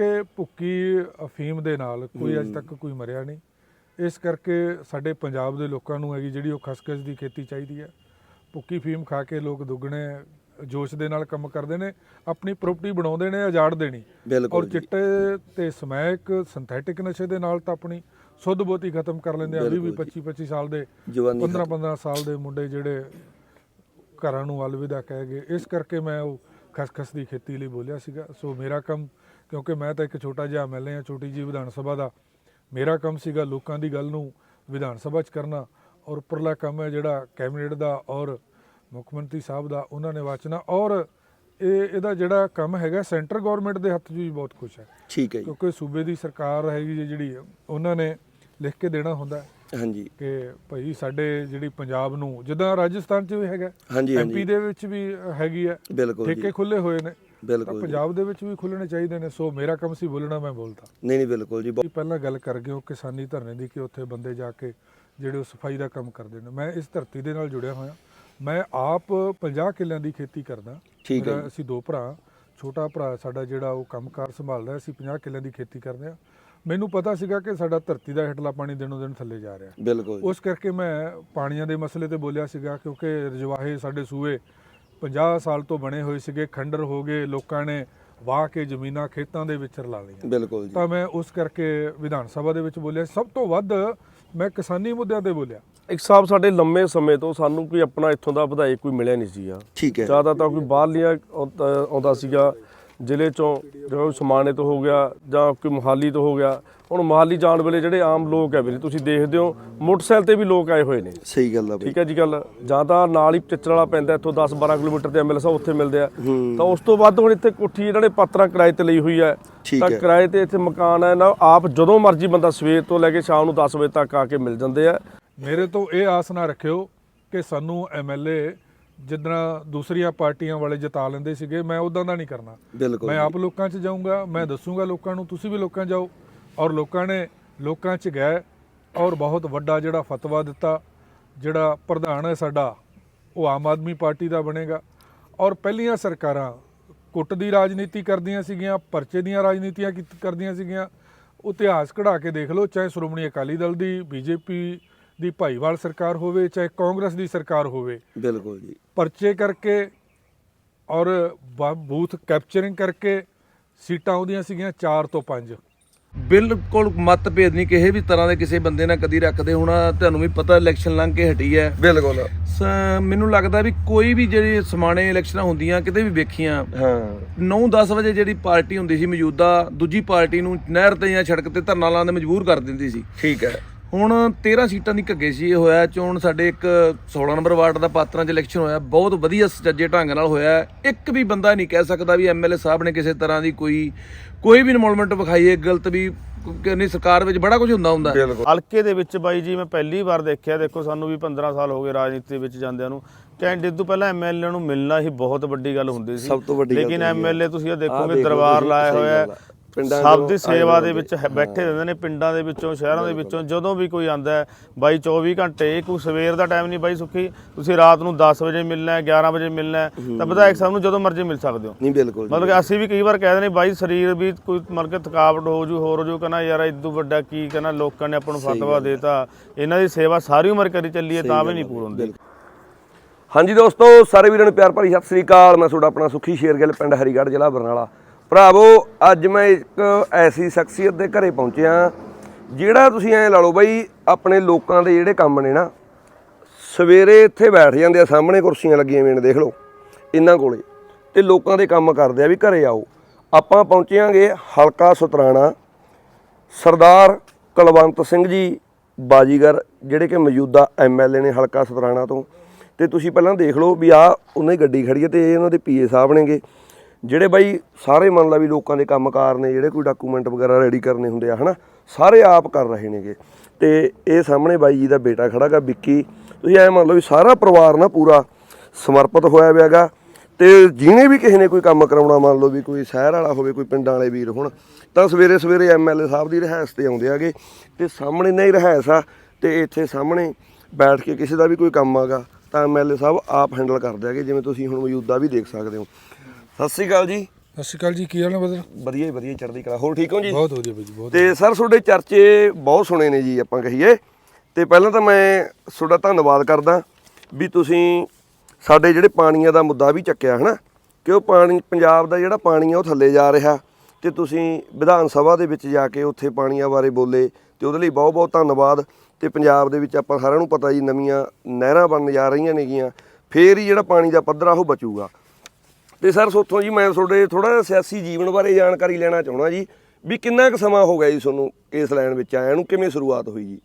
ਕਿ ਭੁੱਕੀ ਅਫੀਮ ਦੇ ਨਾਲ ਕੋਈ ਅਜੇ ਤੱਕ ਕੋਈ ਮਰਿਆ ਨਹੀਂ। ਇਸ ਕਰਕੇ ਸਾਡੇ ਪੰਜਾਬ ਦੇ ਲੋਕਾਂ ਨੂੰ ਹੈਗੀ ਜਿਹੜੀ ਉਹ ਖਸਖਸ ਦੀ ਖੇਤੀ ਚਾਹੀਦੀ ਹੈ। ਭੁੱਕੀ ਫੀਮ ਖਾ ਕੇ ਲੋਕ ਦੁੱਗਣੇ ਜੋਸ਼ ਦੇ ਨਾਲ ਕੰਮ ਕਰਦੇ ਨੇ ਆਪਣੀ ਪ੍ਰਾਪਰਟੀ ਬਣਾਉਂਦੇ ਨੇ ਉਜਾੜ ਦੇਣੀ ਔਰ ਚਿੱਟੇ ਤੇ ਸਮੈਕ ਸਿੰਥੈਟਿਕ ਨਸ਼ੇ ਦੇ ਨਾਲ ਤਾਂ ਆਪਣੀ ਸੁੱਧ ਬੋਤੀ ਖਤਮ ਕਰ ਲੈਂਦੇ ਆ। 20 25 25 ਸਾਲ ਦੇ ਜਵਾਨੀ 15 15 ਸਾਲ ਦੇ ਮੁੰਡੇ ਜਿਹੜੇ ਘਰਾਂ ਨੂੰ ਅਲਵਿਦਾ ਕਹਿ ਗਏ। ਇਸ ਕਰਕੇ ਮੈਂ ਉਹ ਖਸਖਸ ਦੀ ਖੇਤੀ ਲਈ ਬੋਲਿਆ ਸੀਗਾ। ਸੋ ਮੇਰਾ ਕੰਮ ਕਿਉਂਕਿ ਮੈਂ ਤਾਂ ਇੱਕ ਛੋਟਾ ਜਿਹਾ ਐਮਐਲਏ ਆ ਛੋਟੀ ਜੀ ਵਿਧਾਨ ਸਭਾ ਦਾ। ਮੇਰਾ ਕੰਮ ਸੀਗਾ ਲੋਕਾਂ ਦੀ ਗੱਲ ਨੂੰ ਵਿਧਾਨ ਸਭਾ 'ਚ ਕਰਨਾ ਔਰ ਉੱਪਰਲਾ ਕੰਮ ਹੈ ਜਿਹੜਾ ਕੈਬਨਿਟ ਦਾ ਔਰ ਮੁੱਖ ਮੰਤਰੀ ਸਾਹਿਬ ਦਾ ਉਹਨਾਂ ਨੇ ਵਾਚਣਾ ਔਰ ਇਹ ਇਹਦਾ ਜਿਹੜਾ ਕੰਮ ਹੈਗਾ ਸੈਂਟਰ ਗਵਰਨਮੈਂਟ ਦੇ ਹੱਥ 'ਚ ਵੀ ਬਹੁਤ ਕੁਝ ਹੈ। ਠੀਕ ਹੈ ਜੀ। ਕਿਉਂਕਿ ਸੂਬੇ ਦੀ ਸਰਕਾਰ ਹੈਗੀ ਜਿਹੜੀ ਉਹਨਾਂ ਨੇ ਲਿਖ ਕੇ ਦੇਣਾ ਹੁੰਦਾ ਹਾਂਜੀ। ਕਿ ਭਾਈ ਸਾਡੇ ਜਿਹੜੀ ਪੰਜਾਬ ਨੂੰ ਜਿੱਦਾਂ ਰਾਜਸਥਾਨ 'ਚ ਵੀ ਹੈਗਾ ਐਮਪੀ ਦੇ ਵਿੱਚ ਵੀ ਹੈਗੀ ਹੈ। ਠੇਕੇ ਖੁੱਲੇ ਹੋਏ ਨੇ। ਬਿਲਕੁਲ। ਪੰਜਾਬ ਦੇ ਵਿੱਚ ਵੀ ਖੁੱਲਣੇ ਚਾਹੀਦੇ ਨੇ ਸੋ ਮੇਰਾ ਕੰਮ ਸੀ ਬੋਲਣਾ ਮੈਂ ਬੋਲਤਾ। ਨਹੀਂ ਨਹੀਂ ਬਿਲਕੁਲ ਜੀ। ਪਹਿਲਾਂ ਗੱਲ ਕਰ ਗਏ ਹੋ ਕਿਸਾਨੀ ਧਰਨੇ ਦੀ ਕਿ ਉੱਥੇ ਬੰਦੇ ਜਾ ਕੇ ਜਿਹੜੇ ਉਹ ਸਫ਼ਾਈ ਦਾ ਕੰਮ ਕਰਦੇ ਨੇ। ਮੈਂ ਇਸ ਧਰਤੀ ਦੇ ਨਾਲ ਜੁੜਿਆ ਹੋਇਆ। ਮੈਂ ਆਪ 50 ਕਿੱਲਿਆਂ ਦੀ ਖੇਤੀ ਕਰਦਾ। ਠੀਕ ਹੈ। ਅਸੀਂ ਦੋ ਭਰਾ ਛੋਟਾ ਭਰਾ ਸਾਡਾ ਜਿਹੜਾ ਉਹ ਕੰਮਕਾਰ ਸੰਭਾਲਦਾ ਅਸੀਂ 50 ਕਿੱਲਿਆਂ ਦੀ ਖੇਤੀ ਕਰਦੇ ਆ ਮੈਨੂੰ ਪਤਾ ਸੀਗਾ ਕਿ ਸਾਡਾ ਧਰਤੀ ਦਾ ਹੇਠਲਾ ਪਾਣੀ ਦਿਨੋਂ ਦਿਨ ਥੱਲੇ ਜਾ ਰਿਹਾ। ਬਿਲਕੁਲ। ਉਸ ਕਰਕੇ ਮੈਂ ਪਾਣੀਆਂ ਦੇ ਮਸਲੇ ਤੇ ਬੋਲਿਆ ਸੀਗਾ ਕਿਉਂਕਿ ਰਜਵਾਹੇ ਸਾਡੇ ਸੂਏ 50 ਸਾਲ ਤੋਂ ਬਣੇ ਹੋਏ ਸੀਗੇ ਖੰਡਰ ਹੋ ਗਏ ਲੋਕਾਂ ਨੇ ਵਾਹ ਕੇ ਜ਼ਮੀਨਾਂ ਖੇਤਾਂ ਦੇ ਵਿੱਚ ਰਲਾ ਲਈਆਂ। ਬਿਲਕੁਲ ਜੀ। ਤਾਂ ਮੈਂ ਉਸ ਕਰਕੇ ਵਿਧਾਨ ਸਭਾ ਦੇ ਵਿੱਚ ਬੋਲਿਆ। ਸਭ ਤੋਂ ਵੱਧ ਮੈਂ ਕਿਸਾਨੀ ਮੁੱਦਿਆਂ ਤੇ ਬੋਲਿਆ। ਇੱਕ ਸਾਹਿਬ ਸਾਡੇ ਲੰਮੇ ਸਮੇਂ ਤੋਂ ਸਾਨੂੰ ਕੋਈ ਆਪਣਾ ਇੱਥੋਂ ਦਾ ਵਿਧਾਇਕ ਕੋਈ ਮਿਲਿਆ ਨਹੀਂ ਸੀਗਾ। ਠੀਕ ਹੈ। ਜ਼ਿਆਦਾ ਤਾਂ ਕੋਈ ਬਾਹਰਲੀਆਂ ਆਉਂਦਾ ਆਉਂਦਾ ਸੀਗਾ। ਜ਼ਿਲ੍ਹੇ ਚੋਂ ਜੋ ਸਮਾਣੇ ਤੋਂ ਹੋ ਗਿਆ ਜਾਂ ਕੋਈ ਮੁਹਾਲੀ ਤੋਂ ਹੋ ਗਿਆ ਹੁਣ ਮੁਹਾਲੀ ਜਾਣ ਵੇਲੇ ਜਿਹੜੇ ਆਮ ਲੋਕ ਹੈ ਵੀਰੇ ਤੁਸੀਂ ਦੇਖਦੇ ਹੋ ਮੋਟਰਸਾਈਕਲ ਤੇ ਵੀ ਲੋਕ ਆਏ ਹੋਏ ਨੇ। ਸਹੀ ਗੱਲ ਆ ਬਈ। ਠੀਕ ਹੈ ਜੀ ਗੱਲ? ਜਾਂ ਤਾਂ ਨਾਲ ਹੀ ਚੱਚਰ ਵਾਲਾ ਪੈਂਦਾ ਇੱਥੋਂ 10 12 ਕਿਲੋਮੀਟਰ ਤੇ ਐਮਐਲਏ ਸਾਹਿਬ ਉੱਥੇ ਮਿਲਦੇ ਆ। ਤਾਂ ਉਸ ਤੋਂ ਵੱਧ ਹੁਣ ਇੱਥੇ ਕੋਠੀ ਇਹਨਾਂ ਨੇ ਪਾਤਰਾ ਕਿਰਾਏ ਤੇ ਲਈ ਹੋਈ ਹੈ। ਤਾਂ। ਕਿਰਾਏ ਤੇ ਇੱਥੇ ਮਕਾਨ ਹੈ ਨਾ ਆਪ ਜਦੋਂ ਮਰਜ਼ੀ ਬੰਦਾ ਸਵੇਰ ਤੋਂ ਲੈ ਕੇ ਸ਼ਾਮ ਨੂੰ 10 ਵਜੇ ਤੱਕ ਆ ਕੇ ਮਿਲ ਜਾਂਦੇ ਆ। ਮੇਰੇ ਤੋਂ ਇਹ ਆਸ ਨਾ ਰੱਖਿਓ ਕਿ ਸਾਨੂੰ ਐਮਐਲਏ ਜਿੱਦਾਂ ਦੂਸਰੀਆਂ ਪਾਰਟੀਆਂ ਵਾਲੇ ਜਿਤਾ ਲੈਂਦੇ ਸੀਗੇ ਮੈਂ ਉਦਾਂ ਦਾ ਨਹੀਂ ਕਰਨਾ। ਮੈਂ। ਆਪ ਲੋਕਾਂ 'ਚ ਜਾਊਂਗਾ ਮੈਂ ਦੱਸੂਗਾ ਲੋਕਾਂ ਨੂੰ ਤੁਸੀਂ ਵੀ ਲੋਕਾਂ ਜਾਓ। ਔਰ ਲੋਕਾਂ ਨੇ ਲੋਕਾਂ 'ਚ ਗਏ ਔਰ ਬਹੁਤ ਵੱਡਾ ਜਿਹੜਾ ਫਤਵਾ ਦਿੱਤਾ ਜਿਹੜਾ ਪ੍ਰਧਾਨ ਹੈ ਸਾਡਾ ਉਹ ਆਮ ਆਦਮੀ ਪਾਰਟੀ ਦਾ ਬਣੇਗਾ। ਔਰ ਪਹਿਲੀਆਂ ਸਰਕਾਰਾਂ ਕੁੱਟ ਦੀ ਰਾਜਨੀਤੀ ਕਰਦੀਆਂ ਸੀਗੀਆਂ ਪਰਚੇ ਦੀਆਂ ਰਾਜਨੀਤੀਆਂ ਕਰਦੀਆਂ ਸੀਗੀਆਂ। ਉਹ ਇਤਿਹਾਸ ਕਢਾ ਕੇ ਦੇਖ ਲਓ ਚਾਹੇ ਸ਼੍ਰੋਮਣੀ ਅਕਾਲੀ ਦਲ ਦੀ ਬੀਜੇਪੀ ਦੀ ਭਾਈਵਾਲ ਸਰਕਾਰ ਹੋਵੇ ਚਾਹੇ ਕਾਂਗਰਸ ਦੀ ਸਰਕਾਰ ਹੋਵੇ। ਬਿਲਕੁਲ ਜੀ। ਪਰਚੇ ਕਰਕੇ ਔਰ ਬੂਥ ਕੈਪਚਰਿੰਗ ਕਰਕੇ ਸੀਟਾਂ ਆਉਂਦੀਆਂ ਸੀਗੀਆਂ 4 ਤੋਂ 5 ਬਿਲਕੁਲ ਮਤਭੇਦ ਨਹੀਂ ਕਿਸੇ ਵੀ ਤਰ੍ਹਾਂ ਦੇ ਕਿਸੇ ਬੰਦੇ ਨਾਲ ਕਦੀ ਰੱਖਦੇ ਹੁਣ ਤੁਹਾਨੂੰ ਵੀ ਪਤਾ ਇਲੈਕਸ਼ਨ ਲੰਘ ਕੇ ਹਟੀ ਹੈ। ਬਿਲਕੁਲ। ਸ- ਮੈਨੂੰ ਲੱਗਦਾ ਵੀ ਕੋਈ ਵੀ ਜਿਹੜੀ ਸਮਾਣੇ ਇਲੈਕਸ਼ਨਾਂ ਹੁੰਦੀਆਂ ਕਿਤੇ ਵੀ ਵੇਖੀਆਂ ਹਾਂ। 9-10 ਵਜੇ ਜਿਹੜੀ ਪਾਰਟੀ ਹੁੰਦੀ ਸੀ ਮੌਜੂਦਾ ਦੂਜੀ ਪਾਰਟੀ ਨੂੰ ਨਹਿਰ ਤੇ ਜਾਂ ਸੜਕ ਤੇ ਧਰਨਾ ਲਾਉਣ ਦੇ ਮਜਬੂਰ ਕਰ ਦਿੰਦੀ ਸੀ। ਠੀਕ ਹੈ। ਹੁਣ 13 ਸੀਟਾਂ ਦੀ ਘੱਗੇ ਸੀ ਇਹ ਹੋਇਆ ਚੋਣ ਸਾਡੇ ਇੱਕ 16 ਨੰਬਰ ਵਾਰਡ ਦਾ ਪਾਤਰਾਂ 'ਚ ਇਲੈਕਸ਼ਨ ਹੋਇਆ ਬਹੁਤ ਵਧੀਆ ਸੁਚੱਜੇ ਢੰਗ ਨਾਲ ਹੋਇਆ। ਇੱਕ ਵੀ ਬੰਦਾ ਨਹੀਂ ਕਹਿ ਸਕਦਾ ਵੀ ਐਮਐਲਏ ਸਾਹਿਬ ਨੇ ਕਿਸੇ ਤਰ੍ਹਾਂ ਦੀ ਕੋਈ ਕੋਈ ਵੀ ਇਨਵੋਲਵਮੈਂਟ ਵਿਖਾਈ ਹੈ ਗਲਤ ਵੀ ਕਿ ਨਹੀਂ ਸਰਕਾਰ ਵਿੱਚ ਬੜਾ ਕੁਝ ਹੁੰਦਾ ਹੁੰਦਾ। ਹਲਕੇ ਦੇ ਵਿੱਚ ਬਾਈ ਜੀ ਮੈਂ ਪਹਿਲੀ ਵਾਰ ਦੇਖਿਆ ਦੇਖੋ ਸਾਨੂੰ ਵੀ 15 ਸਾਲ ਹੋ ਗਏ ਰਾਜਨੀਤੀ ਵਿੱਚ ਜਾਂਦਿਆਂ ਨੂੰ। ਕੈਂਡੀਡੇਟ ਤੋਂ ਪਹਿਲਾਂ ਐਮਐਲਏ ਨੂੰ ਮਿਲਣਾ ਹੀ ਬਹੁਤ ਵੱਡੀ ਗੱਲ ਹੁੰਦੀ ਸੀ। ਸਭ ਤੋਂ ਵੱਡੀ ਗੱਲ ਲੇਕਿਨ। ਐਮਐਲਏ ਤੁਸੀਂ ਇਹ ਦੇਖੋਗੇ ਦਰਬਾਰ ਲਾਇਆ ਹੋਇਆ। ਪਿੰਡਾਂ ਸਭ ਦੀ ਸੇਵਾ ਦੇ। ਵਿੱਚ ਹੈ- ਬੈਠੇ ਰਹਿੰਦੇ ਨੇ ਪਿੰਡਾਂ ਦੇ ਵਿੱਚੋਂ ਸ਼ਹਿਰਾਂ ਦੇ ਵਿੱਚੋਂ ਜਦੋਂ ਵੀ ਕੋਈ ਆਂਦਾ ਹੈ ਬਾਈ 24 ਘੰਟੇ ਕੋਈ ਸਵੇਰ ਦਾ ਟਾਈਮ ਨਹੀਂ ਬਾਈ ਸੁੱਖੀ। ਤੁਸੀਂ ਰਾਤ ਨੂੰ 10 ਵਜੇ ਮਿਲਣਾ ਹੈ 11 ਵਜੇ ਮਿਲਣਾ ਹੈ ਤਾਂ ਵਿਧਾਇਕ ਸਾਹਿਬ ਨੂੰ ਜਦੋਂ ਮਰਜ਼ੀ ਮਿਲ ਸਕਦੇ ਹੋ। ਨਹੀਂ ਬਿਲਕੁਲ। ਮਤਲਬ ਕਿ ਅਸੀਂ ਵੀ ਕਈ ਵਾਰ ਕਹਿ ਦਿੰਦੇ ਬਾਈ ਸਰੀਰ ਵੀ ਕੋਈ ਮਤਲਬ ਕਿ ਥਕਾਵਟ ਹੋ ਜੂ ਹੋਰ ਹੋ ਜੂ ਕਹਿੰਦਾ ਯਾਰ ਇਦੋਂ ਵੱਡਾ ਕੀ ਕਹਿੰਦਾ ਲੋਕਾਂ ਨੇ ਆਪਾਂ ਨੂੰ ਫਤਵਾ ਦੇਤਾ। ਇਹਨਾਂ ਦੀ ਸੇਵਾ ਸਾਰੀ ਉਮਰ ਕਰੀ ਚੱਲੀਏ ਤਾਂ ਵੀ ਨਹੀਂ ਪੂਰ ਹੁੰਦੀ। ਹਾਂਜੀ ਦੋਸਤੋ ਸਾਰੇ ਵੀਰਾਂ ਨੂੰ ਪਿਆਰ ਭਰੀ ਸਤਿ ਸ੍ਰੀ ਅਕਾਲ। ਮੈਂ ਤੁਹਾਡਾ ਆਪਣਾ ਸੁਖੀ ਸ਼ੇਰਗਿੱਲ ਪਿੰਡ ਹਰੀਗੜ੍ਹ ਜ਼ਿਲ੍ਹਾ ਬਰਨਾਲਾ। ਭਰਾਵੋ, ਅੱਜ ਮੈਂ ਇੱਕ ਐਸੀ ਸ਼ਖਸੀਅਤ ਦੇ ਘਰੇ ਪਹੁੰਚਿਆ ਜਿਹੜਾ ਤੁਸੀਂ ਐਂ ਲਾ ਲਓ ਬਾਈ ਆਪਣੇ ਲੋਕਾਂ ਦੇ ਜਿਹੜੇ ਕੰਮ ਨੇ ਨਾ, ਸਵੇਰੇ ਇੱਥੇ ਬੈਠ ਜਾਂਦੇ ਆ, ਸਾਹਮਣੇ ਕੁਰਸੀਆਂ ਲੱਗੀਆਂ ਹੋਈਆਂ ਨੇ, ਦੇਖ ਲਓ, ਇਹਨਾਂ ਕੋਲੇ, ਤੇ ਲੋਕਾਂ ਦੇ ਕੰਮ ਕਰਦੇ ਆ ਵੀ ਘਰੇ ਆਓ। ਆਪਾਂ ਪਹੁੰਚਿਆਂਗੇ ਹਲਕਾ ਸੁਤਰਾਣਾ, ਸਰਦਾਰ ਕੁਲਵੰਤ ਸਿੰਘ ਜੀ ਬਾਜੀਗਰ, ਜਿਹੜੇ ਕਿ ਮੌਜੂਦਾ ਐਮਐਲਏ ਨੇ ਹਲਕਾ ਸੁਤਰਾਣਾ ਤੋਂ। ਤੇ ਤੁਸੀਂ ਪਹਿਲਾਂ ਦੇਖ ਲਓ ਵੀ ਆ ਉਹਨਾਂ ਦੀ ਗੱਡੀ ਖੜੀ ਹੈ ਤੇ ਇਹ ਉਹਨਾਂ ਦੇ ਪੀਏ ਸਾਹਿਬ ਨੇਗੇ। ਜਿਹੜੇ ਬਾਈ ਸਾਰੇ ਮੰਨ ਲਾ ਵੀ ਲੋਕਾਂ ਦੇ ਕੰਮਕਾਰ ਨੇ, ਜਿਹੜੇ ਕੋਈ ਡਾਕੂਮੈਂਟ ਵਗੈਰਾ ਰੈਡੀ ਕਰਨੇ ਹੁੰਦੇ ਆ, ਹਨਾ, ਸਾਰੇ ਆਪ ਕਰ ਰਹੇ ਨੇਗੇ। ਤੇ ਇਹ ਸਾਹਮਣੇ ਬਾਈ ਜੀ ਦਾ ਬੇਟਾ ਖੜਾਗਾ ਵਿੱਕੀ। ਤੁਸੀਂ ਐ ਮੰਨ ਲਓ ਵੀ ਸਾਰਾ ਪਰਿਵਾਰ ਨਾ ਪੂਰਾ ਸਮਰਪਿਤ ਹੋਇਆ ਹੋਇਆਗਾ ਤੇ ਜਿਹਨੇ ਵੀ ਕਿਸੇ ਨੇ ਕੋਈ ਕੰਮ ਕਰਾਉਣਾ, ਮੰਨ ਲਓ ਵੀ ਕੋਈ ਸ਼ਹਿਰ ਵਾਲਾ ਹੋਵੇ, ਕੋਈ ਪਿੰਡਾਂ ਵਾਲੇ ਵੀਰ ਹੋਣ, ਤਾਂ ਸਵੇਰੇ ਸਵੇਰੇ ਐਮਐਲਏ ਸਾਹਿਬ ਦੀ ਰਿਹਾਇਸ਼ ਤੇ ਆਉਂਦੇ ਆਗੇ। ਤੇ ਸਾਹਮਣੇ ਨਹੀਂ ਰਿਹਾਇਸ਼ ਆ, ਤੇ ਇੱਥੇ ਸਾਹਮਣੇ ਬੈਠ ਕੇ ਕਿਸੇ ਦਾ ਵੀ ਕੋਈ ਕੰਮ ਆਗਾ, ਤਾਂ ਐਮਐਲਏ ਸਾਹਿਬ ਆਪ ਹੈਂਡਲ ਕਰਦੇ ਆਗੇ, ਜਿਵੇਂ ਤੁਸੀਂ ਹੁਣ ਮੌਜੂਦਾ ਵੀ ਦੇਖ ਸਕਦੇ ਹੋ। ਸਤਿ ਸ੍ਰੀ ਅਕਾਲ ਜੀ। ਸਤਿ ਸ਼੍ਰੀ ਅਕਾਲ ਜੀ ਕੀ ਹਾਲ ਹੈ ਬਦਰ ਵਧੀਆ ਹੀ ਵਧੀਆ ਚੜ੍ਹਦੀ ਕਲਾ। ਹੋਰ ਠੀਕ ਹੋ ਜੀ? ਬਹੁਤ ਵਧੀਆ ਬਾਈ ਜੀ ਬਹੁਤ ਤੇ ਸਰ ਤੁਹਾਡੇ ਚਰਚੇ ਬਹੁਤ ਸੁਣੇ ਨੇ ਜੀ ਆਪਾਂ ਕਹੀਏ। ਤੇ ਪਹਿਲਾਂ ਤਾਂ ਮੈਂ ਤੁਹਾਡਾ ਧੰਨਵਾਦ ਕਰਦਾ ਵੀ ਤੁਸੀਂ ਸਾਡੇ ਜਿਹੜੇ ਪਾਣੀਆਂ ਦਾ ਮੁੱਦਾ ਵੀ ਚੱਕਿਆ ਹਨਾ? ਕਿ ਉਹ ਪਾਣੀ ਪੰਜਾਬ ਦਾ ਜਿਹੜਾ ਪਾਣੀ ਆ ਉਹ ਥੱਲੇ ਜਾ ਰਿਹਾ। ਤੇ ਤੁਸੀਂ ਵਿਧਾਨ ਸਭਾ ਦੇ ਵਿੱਚ ਜਾ ਕੇ ਉੱਥੇ ਪਾਣੀਆਂ ਬਾਰੇ ਬੋਲੇ ਤੇ ਉਹਦੇ ਲਈ ਬਹੁਤ ਬਹੁਤ ਧੰਨਵਾਦ। ਤੇ ਪੰਜਾਬ ਦੇ ਵਿੱਚ ਆਪਾਂ ਸਾਰਿਆਂ ਨੂੰ ਪਤਾ ਜੀ ਨਵੀਆਂ ਨਹਿਰਾਂ ਬਣਨ ਜਾ ਰਹੀਆਂ ਨੇਗੀਆਂ। ਫੇਰ ਹੀ ਜਿਹੜਾ ਪਾਣੀ ਦਾ ਪੱਧਰ ਆ ਉਹ ਬਚੂਗਾ। ਤੇ ਸਰ ਸੋਥੋਂ ਜੀ ਮੈਂ ਤੁਹਾਡੇ ਥੋੜਾ ਜਿਹਾ ਸਿਆਸੀ ਜੀਵਨ ਬਾਰੇ ਜਾਣਕਾਰੀ ਲੈਣਾ ਚਾਹੁੰਦਾ ਜੀ ਵੀ ਕਿੰਨਾ ਕੁ ਸਮਾਂ ਹੋ ਗਿਆ ਜੀ ਤੁਹਾਨੂੰ ਇਸ ਲਾਈਨ ਵਿੱਚ ਆਇਆ ਨੂੰ? ਕਿਵੇਂ ਸ਼ੁਰੂਆਤ ਹੋਈ ਜੀ?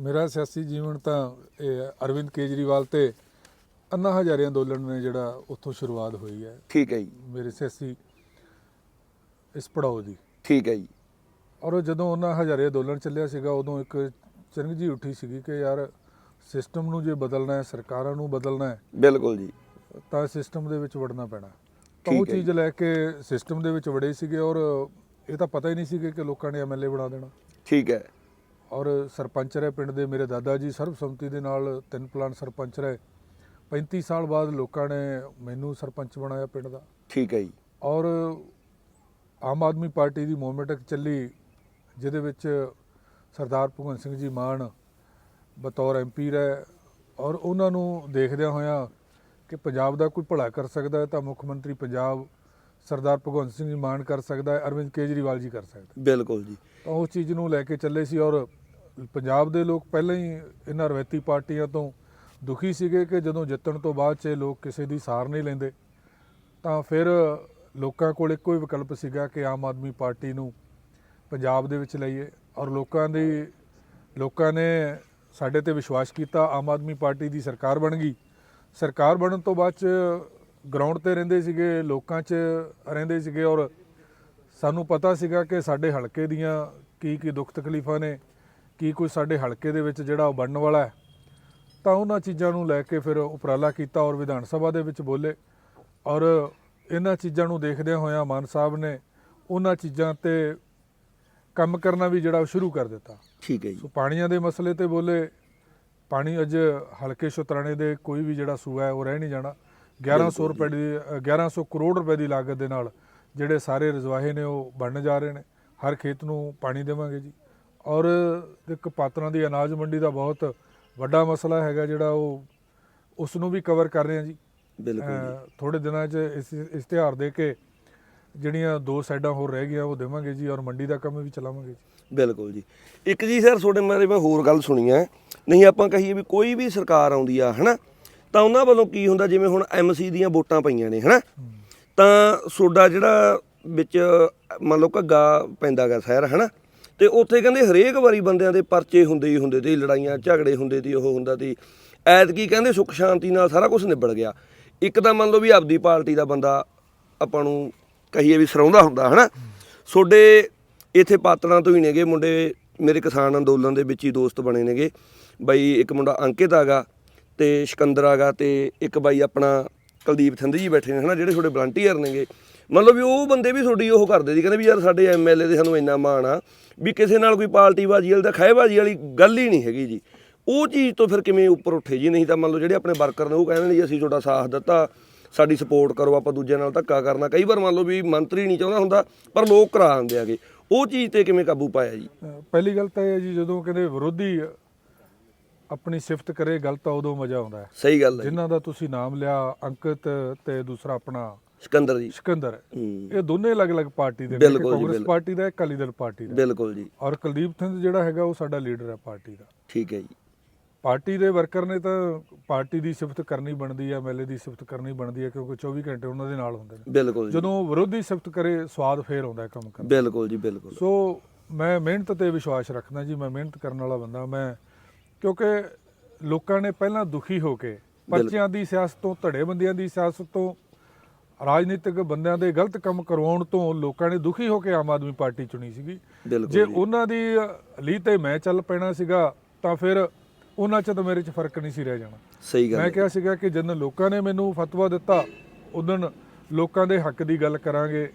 ਮੇਰਾ ਸਿਆਸੀ ਜੀਵਨ ਤਾਂ ਇਹ ਅਰਵਿੰਦ ਕੇਜਰੀਵਾਲ ਤੇ ਅੰਨਾ ਹਜ਼ਾਰੇ ਅੰਦੋਲਨ ਨੇ ਜਿਹੜਾ ਉੱਥੋਂ ਸ਼ੁਰੂਆਤ ਹੋਈ ਹੈ। ਠੀਕ ਹੈ ਜੀ। ਮੇਰੇ ਸਿਆਸੀ ਇਸ ਪੜਾਓ ਦੀ। ਠੀਕ ਹੈ ਜੀ। ਔਰ ਜਦੋਂ ਉਹਨਾਂ ਹਜ਼ਾਰੇ ਅੰਦੋਲਨ ਚੱਲਿਆ ਸੀਗਾ ਉਦੋਂ ਇੱਕ ਚਿੰਗ ਜੀ ਉੱਠੀ ਸੀਗੀ ਕਿ ਯਾਰ ਸਿਸਟਮ ਨੂੰ ਜੇ ਬਦਲਣਾ ਹੈ ਸਰਕਾਰਾਂ ਨੂੰ ਬਦਲਣਾ ਹੈ ਬਿਲਕੁਲ ਜੀ। ਤਾਂ ਸਿਸਟਮ ਦੇ ਵਿੱਚ ਵੜਨਾ ਪੈਣਾ। ਤਾਂ ਉਹ। ਚੀਜ਼ ਲੈ ਕੇ ਸਿਸਟਮ ਦੇ ਵਿੱਚ ਵੜੇ ਸੀਗੇ ਔਰ ਇਹ ਤਾਂ ਪਤਾ ਹੀ ਨਹੀਂ ਸੀਗੇ ਕਿ ਲੋਕਾਂ ਨੇ ਐਮਐਲਏ ਬਣਾ ਦੇਣਾ। ਠੀਕ ਹੈ। ਔਰ ਸਰਪੰਚ ਰਹੇ ਪਿੰਡ ਦੇ ਮੇਰੇ ਦਾਦਾ ਜੀ ਸਰਬਸੰਮਤੀ ਦੇ ਨਾਲ ਤਿੰਨ ਪਲਾਨ ਸਰਪੰਚ ਰਹੇ। 35 ਸਾਲ ਬਾਅਦ ਲੋਕਾਂ ਨੇ ਮੈਨੂੰ ਸਰਪੰਚ ਬਣਾਇਆ ਪਿੰਡ ਦਾ। ਠੀਕ ਹੈ ਜੀ। ਔਰ ਆਮ ਆਦਮੀ ਪਾਰਟੀ ਦੀ ਮੂਵਮੈਂਟ ਚੱਲੀ ਜਿਹਦੇ ਵਿੱਚ ਸਰਦਾਰ ਭਗਵੰਤ ਸਿੰਘ ਜੀ ਮਾਨ ਬਤੌਰ ਐਮਪੀ ਰਹੇ। ਔਰ ਉਹਨਾਂ ਨੂੰ ਦੇਖਦਿਆਂ ਹੋਇਆਂ ਕਿ ਪੰਜਾਬ ਦਾ ਕੋਈ ਭਲਾ ਕਰ ਸਕਦਾ ਹੈ ਤਾਂ ਮੁੱਖ ਮੰਤਰੀ ਪੰਜਾਬ ਸਰਦਾਰ ਭਗਵੰਤ ਸਿੰਘ ਜੀ ਮਾਨ ਕਰ ਸਕਦਾ ਹੈ ਅਰਵਿੰਦ ਕੇਜਰੀਵਾਲ ਜੀ ਕਰ ਸਕਦਾ ਬਿਲਕੁਲ ਜੀ। ਤਾਂ ਉਸ ਚੀਜ਼ ਨੂੰ ਲੈ ਕੇ ਚੱਲੇ ਸੀ ਔਰ ਪੰਜਾਬ ਦੇ ਲੋਕ ਪਹਿਲਾਂ ਹੀ ਇਹਨਾਂ ਰਵੈਤੀ ਪਾਰਟੀਆਂ ਤੋਂ ਦੁਖੀ ਸੀਗੇ ਕਿ ਜਦੋਂ ਜਿੱਤਣ ਤੋਂ ਬਾਅਦ 'ਚ ਲੋਕ ਕਿਸੇ ਦੀ ਸਾਰ ਨਹੀਂ ਲੈਂਦੇ ਤਾਂ ਫਿਰ ਲੋਕਾਂ ਕੋਲ ਇੱਕੋ ਹੀ ਵਿਕਲਪ ਸੀਗਾ ਕਿ ਆਮ ਆਦਮੀ ਪਾਰਟੀ ਨੂੰ ਪੰਜਾਬ ਦੇ ਵਿੱਚ ਲਈਏ ਔਰ ਲੋਕਾਂ ਦੀ ਲੋਕਾਂ ਨੇ ਸਾਡੇ ਤੇ ਵਿਸ਼ਵਾਸ ਕੀਤਾ ਆਮ ਆਦਮੀ ਪਾਰਟੀ ਦੀ ਸਰਕਾਰ ਬਣ ਗਈ। ਸਰਕਾਰ ਬਣਨ ਤੋਂ ਬਾਅਦ ਚ ਗਰਾਊਂਡ ਤੇ ਰਹਿੰਦੇ ਸੀਗੇ ਲੋਕਾਂ 'ਚ ਰਹਿੰਦੇ ਸੀਗੇ ਔਰ ਸਾਨੂੰ ਪਤਾ ਸੀਗਾ ਕਿ ਸਾਡੇ ਹਲਕੇ ਦੀਆਂ ਕੀ ਕੀ ਦੁੱਖ ਤਕਲੀਫਾਂ ਨੇ ਕੀ ਕੁਝ ਸਾਡੇ ਹਲਕੇ ਦੇ ਵਿੱਚ ਜਿਹੜਾ ਉਹ ਬਣਨ ਵਾਲਾ ਹੈ। ਤਾਂ ਉਹਨਾਂ ਚੀਜ਼ਾਂ ਨੂੰ ਲੈ ਕੇ ਫਿਰ ਉਪਰਾਲਾ ਕੀਤਾ ਔਰ ਵਿਧਾਨ ਸਭਾ ਦੇ ਵਿੱਚ ਬੋਲੇ ਔਰ ਇਹਨਾਂ ਚੀਜ਼ਾਂ ਨੂੰ ਦੇਖਦਿਆਂ ਹੋਇਆਂ ਮਾਨ ਸਾਹਿਬ ਨੇ ਉਹਨਾਂ ਚੀਜ਼ਾਂ ਤੇ ਕੰਮ ਕਰਨਾ ਵੀ ਜਿਹੜਾ ਸ਼ੁਰੂ ਕਰ ਦਿੱਤਾ। ਠੀਕ ਹੈ ਜੀ। ਸੋ ਪਾਣੀਆਂ ਦੇ ਮਸਲੇ ਤੇ ਬੋਲੇ ਪਾਣੀ ਅੱਜ ਹਲਕੇ ਸ਼ੁਤਰਾਣੇ ਦੇ ਕੋਈ ਵੀ ਜਿਹੜਾ ਸੂਆ ਹੈ ਉਹ ਰਹਿ ਨਹੀਂ ਜਾਣਾ। 1100 ਰੁਪਏ ਦੀ ਅ, 1100 ਕਰੋੜ ਰੁਪਏ ਦੀ ਲਾਗਤ ਦੇ ਨਾਲ ਜਿਹੜੇ ਸਾਰੇ ਰਜਵਾਹੇ ਨੇ ਉਹ ਬਣਨ ਜਾ ਰਹੇ ਨੇ। ਹਰ ਖੇਤ ਨੂੰ ਪਾਣੀ ਦੇਵਾਂਗੇ ਜੀ। ਔਰ ਇੱਕ ਪਾਤਰਾਂ ਦੀ ਅਨਾਜ ਮੰਡੀ ਦਾ ਬਹੁਤ ਵੱਡਾ ਮਸਲਾ ਹੈਗਾ ਜਿਹੜਾ ਉਹ ਉਸ ਨੂੰ ਵੀ ਕਵਰ ਕਰ ਰਹੇ ਹਾਂ ਜੀ। ਬਿਲਕੁਲ ਥੋੜੇ ਦਿਨਾਂ 'ਚ ਇਸ ਇਸ਼ਤਿਹਾਰ ਦੇ ਕੇ ਜਿਹੜੀਆਂ ਦੋ ਸਾਈਡਾਂ ਹੋਰ ਰਹਿ ਗਈਆਂ ਉਹ ਦੇਵਾਂਗੇ ਜੀ ਔਰ ਮੰਡੀ ਦਾ ਕੰਮ ਵੀ ਚਲਾਵਾਂਗੇ ਜੀ। ਬਿਲਕੁਲ ਜੀ। ਇੱਕ ਜੀ ਸਰ ਤੁਹਾਡੇ ਬਾਰੇ ਮੈਂ ਹੋਰ ਗੱਲ ਸੁਣੀ ਹੈ। ਨਹੀਂ ਆਪਾਂ ਕਹੀਏ ਵੀ ਕੋਈ ਵੀ ਸਰਕਾਰ ਆਉਂਦੀ ਆ ਹਨਾ? ਤਾਂ ਉਹਨਾਂ ਵੱਲੋਂ ਕੀ ਹੁੰਦਾ? ਜਿਵੇਂ ਹੁਣ ਐਮਸੀ ਦੀਆਂ ਵੋਟਾਂ ਪਈਆਂ ਨੇ ਹਨਾ? ਤਾਂ ਸੋਡਾ ਜਿਹੜਾ ਵਿੱਚ ਮੰਨ ਲਓ ਘੱਗਾ ਪੈਂਦਾਗਾ ਸ਼ਹਿਰ ਹਨਾ? ਤੇ ਉੱਥੇ ਕਹਿੰਦੇ ਹਰੇਕ ਵਾਰੀ ਬੰਦਿਆਂ ਦੇ ਪਰਚੇ ਹੁੰਦੇ ਹੀ ਹੁੰਦੇ ਤੇ ਲੜਾਈਆਂ ਝਗੜੇ ਹੁੰਦੇ ਤੇ ਉਹ ਹੁੰਦਾ ਤੇ ਐਤਕੀ ਕਹਿੰਦੇ ਸੁੱਖ ਸ਼ਾਂਤੀ ਨਾਲ ਸਾਰਾ ਕੁਝ ਨਿਬੜ ਗਿਆ। ਇੱਕ ਤਾਂ ਮੰਨ ਲਓ ਵੀ ਆਪਦੀ ਪਾਰਟੀ ਦਾ ਬੰਦਾ ਆਪਾਂ ਨੂੰ ਕਹੀਏ ਵੀ ਸਰਾਉਂਦਾ ਹੁੰਦਾ, ਹਨਾ? ਸੋਡੇ ਇੱਥੇ ਪਾਤੜਾਂ ਤੋਂ ਹੀ ਨੇਗੇ ਮੁੰਡੇ, ਮੇਰੇ ਕਿਸਾਨ ਅੰਦੋਲਨ ਦੇ ਵਿੱਚ ਹੀ ਦੋਸਤ ਬਣੇ ਨੇਗੇ। ਬਾਈ ਇੱਕ ਮੁੰਡਾ ਅੰਕਿਤ ਆਗਾ ਤੇ ਸਿਕੰਦਰ ਆਗਾ ਤੇ ਇੱਕ ਬਾਈ ਆਪਣਾ ਕੁਲਦੀਪ ਥੰਦੀ ਜੀ ਬੈਠੇ ਨੇ, ਹਨਾ? ਜਿਹੜੇ ਤੁਹਾਡੇ ਵਲੰਟੀਅਰ ਨੇਗੇ। ਮਤਲਬ ਵੀ ਉਹ ਬੰਦੇ ਵੀ ਤੁਹਾਡੀ ਉਹ ਕਰਦੇ ਸੀ, ਕਹਿੰਦੇ ਵੀ ਯਾਰ ਸਾਡੇ ਐਮਐਲਏ ਦੇ ਸਾਨੂੰ ਇੰਨਾ ਮਾਣ ਆ ਵੀ ਕਿਸੇ ਨਾਲ ਕੋਈ ਪਾਰਟੀ ਬਾਜੀ ਵਾਲੀ ਤਾਂ ਖਾਏਬਾਜੀ ਵਾਲੀ ਗੱਲ ਹੀ ਨਹੀਂ ਹੈਗੀ ਜੀ। ਉਹ ਚੀਜ਼ ਤੋਂ ਫਿਰ ਕਿਵੇਂ ਉੱਪਰ ਉੱਠੇ ਜੀ? ਨਹੀਂ ਤਾਂ ਮੰਨ ਲਓ ਜਿਹੜੇ ਆਪਣੇ ਵਰਕਰ ਨੇ ਉਹ ਕਹਿੰਦੇ ਨੇ ਜੀ, ਅਸੀਂ ਤੁਹਾਡਾ ਸਾਥ ਦਿੱਤਾ ਸਾਡੀ ਸਪੋਰਟ ਕਰੋ ਆਪਾਂ ਦੂਜਿਆਂ ਨਾਲ ਧੱਕਾ ਕਰਨਾ। ਕਈ ਵਾਰ ਮੰਨ ਲਓ ਵੀ ਮੰਤਰੀ ਨਹੀਂ ਚਾਹੁੰਦਾ ਹੁੰਦਾ ਪਰ ਲੋਕ ਕਰਾ ਦਿੰਦੇ ਆਗੇ ਉਹ ਚੀਜ਼ ਤੇ ਕਿਵੇਂ ਕਾਬੂ ਪਾਇਆ ਜੀ? ਪਹਿਲੀ ਗੱਲ ਤਾਂ ਇਹ ਹੈ ਜੀ ਜਦੋਂ ਕਹਿੰਦੇ ਵਿਰੋਧੀ ਆਪਣੀ ਸਿਫਤ ਕਰੇ ਗੱਲ ਤਾਂ ਉਦੋਂ ਮਜ਼ਾ ਆਉਂਦਾ ਹੈ। ਸਹੀ ਗੱਲ ਹੈ। ਜਿਨ੍ਹਾਂ ਦਾ ਤੁਸੀਂ ਨਾਮ ਲਿਆ ਅੰਕਿਤ ਤੇ ਦੂਸਰਾ ਆਪਣਾ ਸਿਕੰਦਰ ਜੀ। ਸਿਕੰਦਰ। ਹੂੰ। ਇਹ ਦੋਨੇ ਅਲੱਗ-ਅਲੱਗ ਪਾਰਟੀ ਦੇ ਨੇ। ਕਾਂਗਰਸ। ਪਾਰਟੀ ਦਾ ਇੱਕ ਅਕਾਲੀ ਦਲ ਪਾਰਟੀ ਦਾ। ਬਿਲਕੁਲ ਜੀ। ਔਰ ਕੁਲਦੀਪ ਸਿੰਘ ਜਿਹੜਾ ਹੈਗਾ ਉਹ ਸਾਡਾ ਲੀਡਰ ਹੈ ਪਾਰਟੀ ਦਾ। ਠੀਕ ਹੈ ਜੀ। ਪਾਰਟੀ ਦੇ ਵਰਕਰ ਨੇ ਤਾਂ ਪਾਰਟੀ ਦੀ ਸਿਫਤ ਕਰਨੀ ਬਣਦੀ ਹੈ ਐਮਐਲਏ ਦੀ ਸਿਫਤ ਕਰਨੀ ਬਣਦੀ ਹੈ ਕਿਉਂਕਿ 24 ਘੰਟੇ ਉਹਨਾਂ ਦੇ ਨਾਲ ਹੁੰਦੇ ਨੇ। ਬਿਲਕੁਲ ਜੀ। ਜਦੋਂ ਵਿਰੋਧੀ ਸਿਫਤ ਕਰੇ ਸਵਾਦ ਫੇਰ ਆਉਂਦਾ ਹੈ ਕੰਮ ਕਰਨ। ਬਿਲਕੁਲ ਜੀ ਬਿਲਕੁਲ। ਸੋ ਮੈਂ ਮਿਹਨਤ ਤੇ ਵਿਸ਼ਵਾਸ ਰੱਖਦਾ ਜੀ ਮੈਂ ਮਿਹਨਤ ਕਰਨ ਵਾਲਾ ਬੰਦਾ ਮੈਂ ਕਿਉਂਕਿ ਲੋਕਾਂ ਨੇ ਪਹਿਲਾਂ ਦੁਖੀ ਹੋ ਕੇ ਪਰਚਿਆਂ ਦੀ ਸਿਆਸਤ ਤੋਂ ਧੜੇਬੰਦੀਆਂ ਦੀ ਸਿਆਸਤ ਤੋਂ ਰਾਜਨੀਤਿਕ ਬੰਦਿਆਂ ਦੇ ਗਲਤ ਕੰਮ ਕਰਵਾਉਣ ਤੋਂ ਲੋਕਾਂ ਨੇ ਦੁਖੀ ਹੋ ਕੇ ਆਮ ਆਦਮੀ ਪਾਰਟੀ ਚੁਣੀ ਸੀਗੀ। ਜੇ ਜੀ। ਉਹਨਾਂ ਦੀ ਲਈ ਤੇ ਮੈਂ ਚੱਲ ਪੈਣਾ ਸੀਗਾ ਤਾਂ ਫਿਰ ਉਹਨਾਂ 'ਚ ਤਾਂ ਮੇਰੇ 'ਚ ਫ਼ਰਕ ਨਹੀਂ ਸੀ ਰਹਿ ਜਾਣਾ। ਸਹੀ ਗੱਲ ਮੈਂ। ਕਿਹਾ ਸੀਗਾ ਕਿ ਜਦੋਂ ਲੋਕਾਂ ਨੇ ਮੈਨੂੰ ਫਤਵਾ ਦਿੱਤਾ ਉਦੋਂ ਲੋਕਾਂ ਦੇ ਹੱਕ ਦੀ ਗੱਲ ਕਰਾਂਗੇ।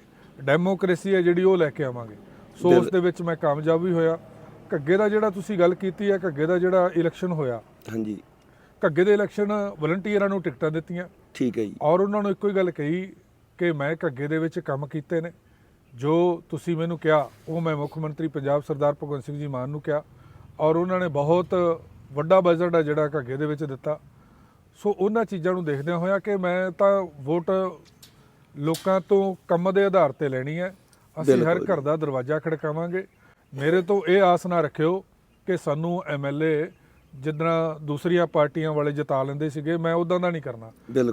ਡੈਮੋਕ੍ਰੇਸੀ ਹੈ ਜਿਹੜੀ ਉਹ ਲੈ ਕੇ ਆਵਾਂਗੇ। ਸੋ ਉਸ ਦੇ ਵਿੱਚ ਮੈਂ ਕਾਮਯਾਬ ਵੀ ਹੋਇਆ। ਘੱਗੇ ਦਾ ਜਿਹੜਾ ਤੁਸੀਂ ਗੱਲ ਕੀਤੀ ਹੈ ਘੱਗੇ ਦਾ ਜਿਹੜਾ ਇਲੈਕਸ਼ਨ ਹੋਇਆ ਹਾਂਜੀ। ਘੱਗੇ ਦੇ ਇਲੈਕਸ਼ਨ ਵਲੰਟੀਅਰਾਂ ਨੂੰ ਟਿਕਟਾਂ ਦਿੱਤੀਆਂ। ਠੀਕ ਹੈ ਜੀ। ਔਰ ਉਹਨਾਂ ਨੂੰ ਇੱਕੋ ਹੀ ਗੱਲ ਕਹੀ ਕਿ ਮੈਂ ਘੱਗੇ ਦੇ ਵਿੱਚ ਕੰਮ ਕੀਤੇ ਨੇ। ਜੋ ਤੁਸੀਂ ਮੈਨੂੰ ਕਿਹਾ ਉਹ ਮੈਂ ਮੁੱਖ ਮੰਤਰੀ ਪੰਜਾਬ ਸਰਦਾਰ ਭਗਵੰਤ ਸਿੰਘ ਜੀ ਮਾਨ ਨੂੰ ਕਿਹਾ। ਔਰ ਉਹਨਾਂ ਨੇ ਬਹੁਤ ਵੱਡਾ ਬਜਟ ਹੈ ਜਿਹੜਾ ਘੱਗੇ ਦੇ ਵਿੱਚ ਦਿੱਤਾ। ਸੋ ਉਹਨਾਂ ਚੀਜ਼ਾਂ ਨੂੰ ਦੇਖਦਿਆਂ ਹੋਇਆ ਕਿ ਮੈਂ ਤਾਂ ਵੋਟ ਲੋਕਾਂ ਤੋਂ ਕੰਮ ਦੇ ਆਧਾਰ ਤੇ ਲੈਣੀ ਹੈ। ਅਸੀਂ ਹਰ ਘਰ ਦਾ ਦਰਵਾਜ਼ਾ ਖੜਕਾਵਾਂਗੇ। ਮੇਰੇ ਤੋਂ ਇਹ ਆਸ ਨਾ ਰੱਖਿਓ ਕਿ ਸਾਨੂੰ ਐਮਐਲਏ ਜਿੱਦਾਂ ਦੂਸਰੀਆਂ ਪਾਰਟੀਆਂ ਵਾਲੇ ਜਿਤਾ ਲੈਂਦੇ ਸੀਗੇ ਮੈਂ ਉਦਾਂ ਦਾ ਨਹੀਂ ਕਰਨਾ।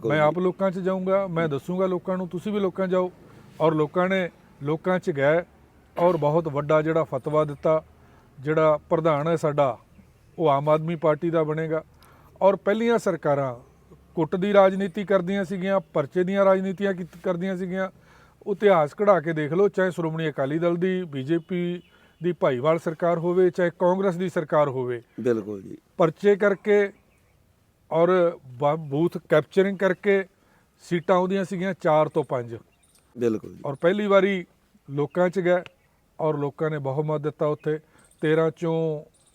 ਮੈਂ ਆਪ ਲੋਕਾਂ 'ਚ ਜਾਊਂਗਾ ਮੈਂ ਦੱਸੂਗਾ ਲੋਕਾਂ ਨੂੰ ਤੁਸੀਂ ਵੀ ਲੋਕਾਂ 'ਚ ਜਾਓ। ਔਰ ਲੋਕਾਂ ਨੇ ਲੋਕਾਂ 'ਚ ਗਏ ਔਰ ਬਹੁਤ ਵੱਡਾ ਜਿਹੜਾ ਫਤਵਾ ਦਿੱਤਾ ਜਿਹੜਾ ਪ੍ਰਧਾਨ ਹੈ ਸਾਡਾ ਉਹ ਆਮ ਆਦਮੀ ਪਾਰਟੀ ਦਾ ਬਣੇਗਾ। ਔਰ ਪਹਿਲੀਆਂ ਸਰਕਾਰਾਂ ਕੁੱਟ ਦੀ ਰਾਜਨੀਤੀ ਕਰਦੀਆਂ ਸੀਗੀਆਂ ਪਰਚੇ ਦੀਆਂ ਰਾਜਨੀਤੀਆਂ ਕਰਦੀਆਂ ਸੀਗੀਆਂ। ਇਤਿਹਾਸ ਕਢਾ ਕੇ ਦੇਖ ਲਓ ਚਾਹੇ ਸ਼੍ਰੋਮਣੀ ਅਕਾਲੀ ਦਲ ਦੀ ਬੀਜੇਪੀ ਦੀ ਭਾਈਵਾਲ ਸਰਕਾਰ ਹੋਵੇ ਚਾਹੇ ਕਾਂਗਰਸ ਦੀ ਸਰਕਾਰ ਹੋਵੇ। ਬਿਲਕੁਲ ਜੀ। ਪਰਚੇ ਕਰਕੇ ਔਰ ਬੂਥ ਕੈਪਚਰਿੰਗ ਕਰਕੇ ਸੀਟਾਂ ਉਹਦੀਆਂ ਸੀਗੀਆਂ 4 ਤੋਂ 5 ਬਿਲਕੁਲ ਜੀ। ਔਰ ਪਹਿਲੀ ਵਾਰੀ ਲੋਕਾਂ 'ਚ ਗਏ ਔਰ ਲੋਕਾਂ ਨੇ ਬਹੁਮਤ ਦਿੱਤਾ ਉੱਥੇ। 13 ਚੋਂ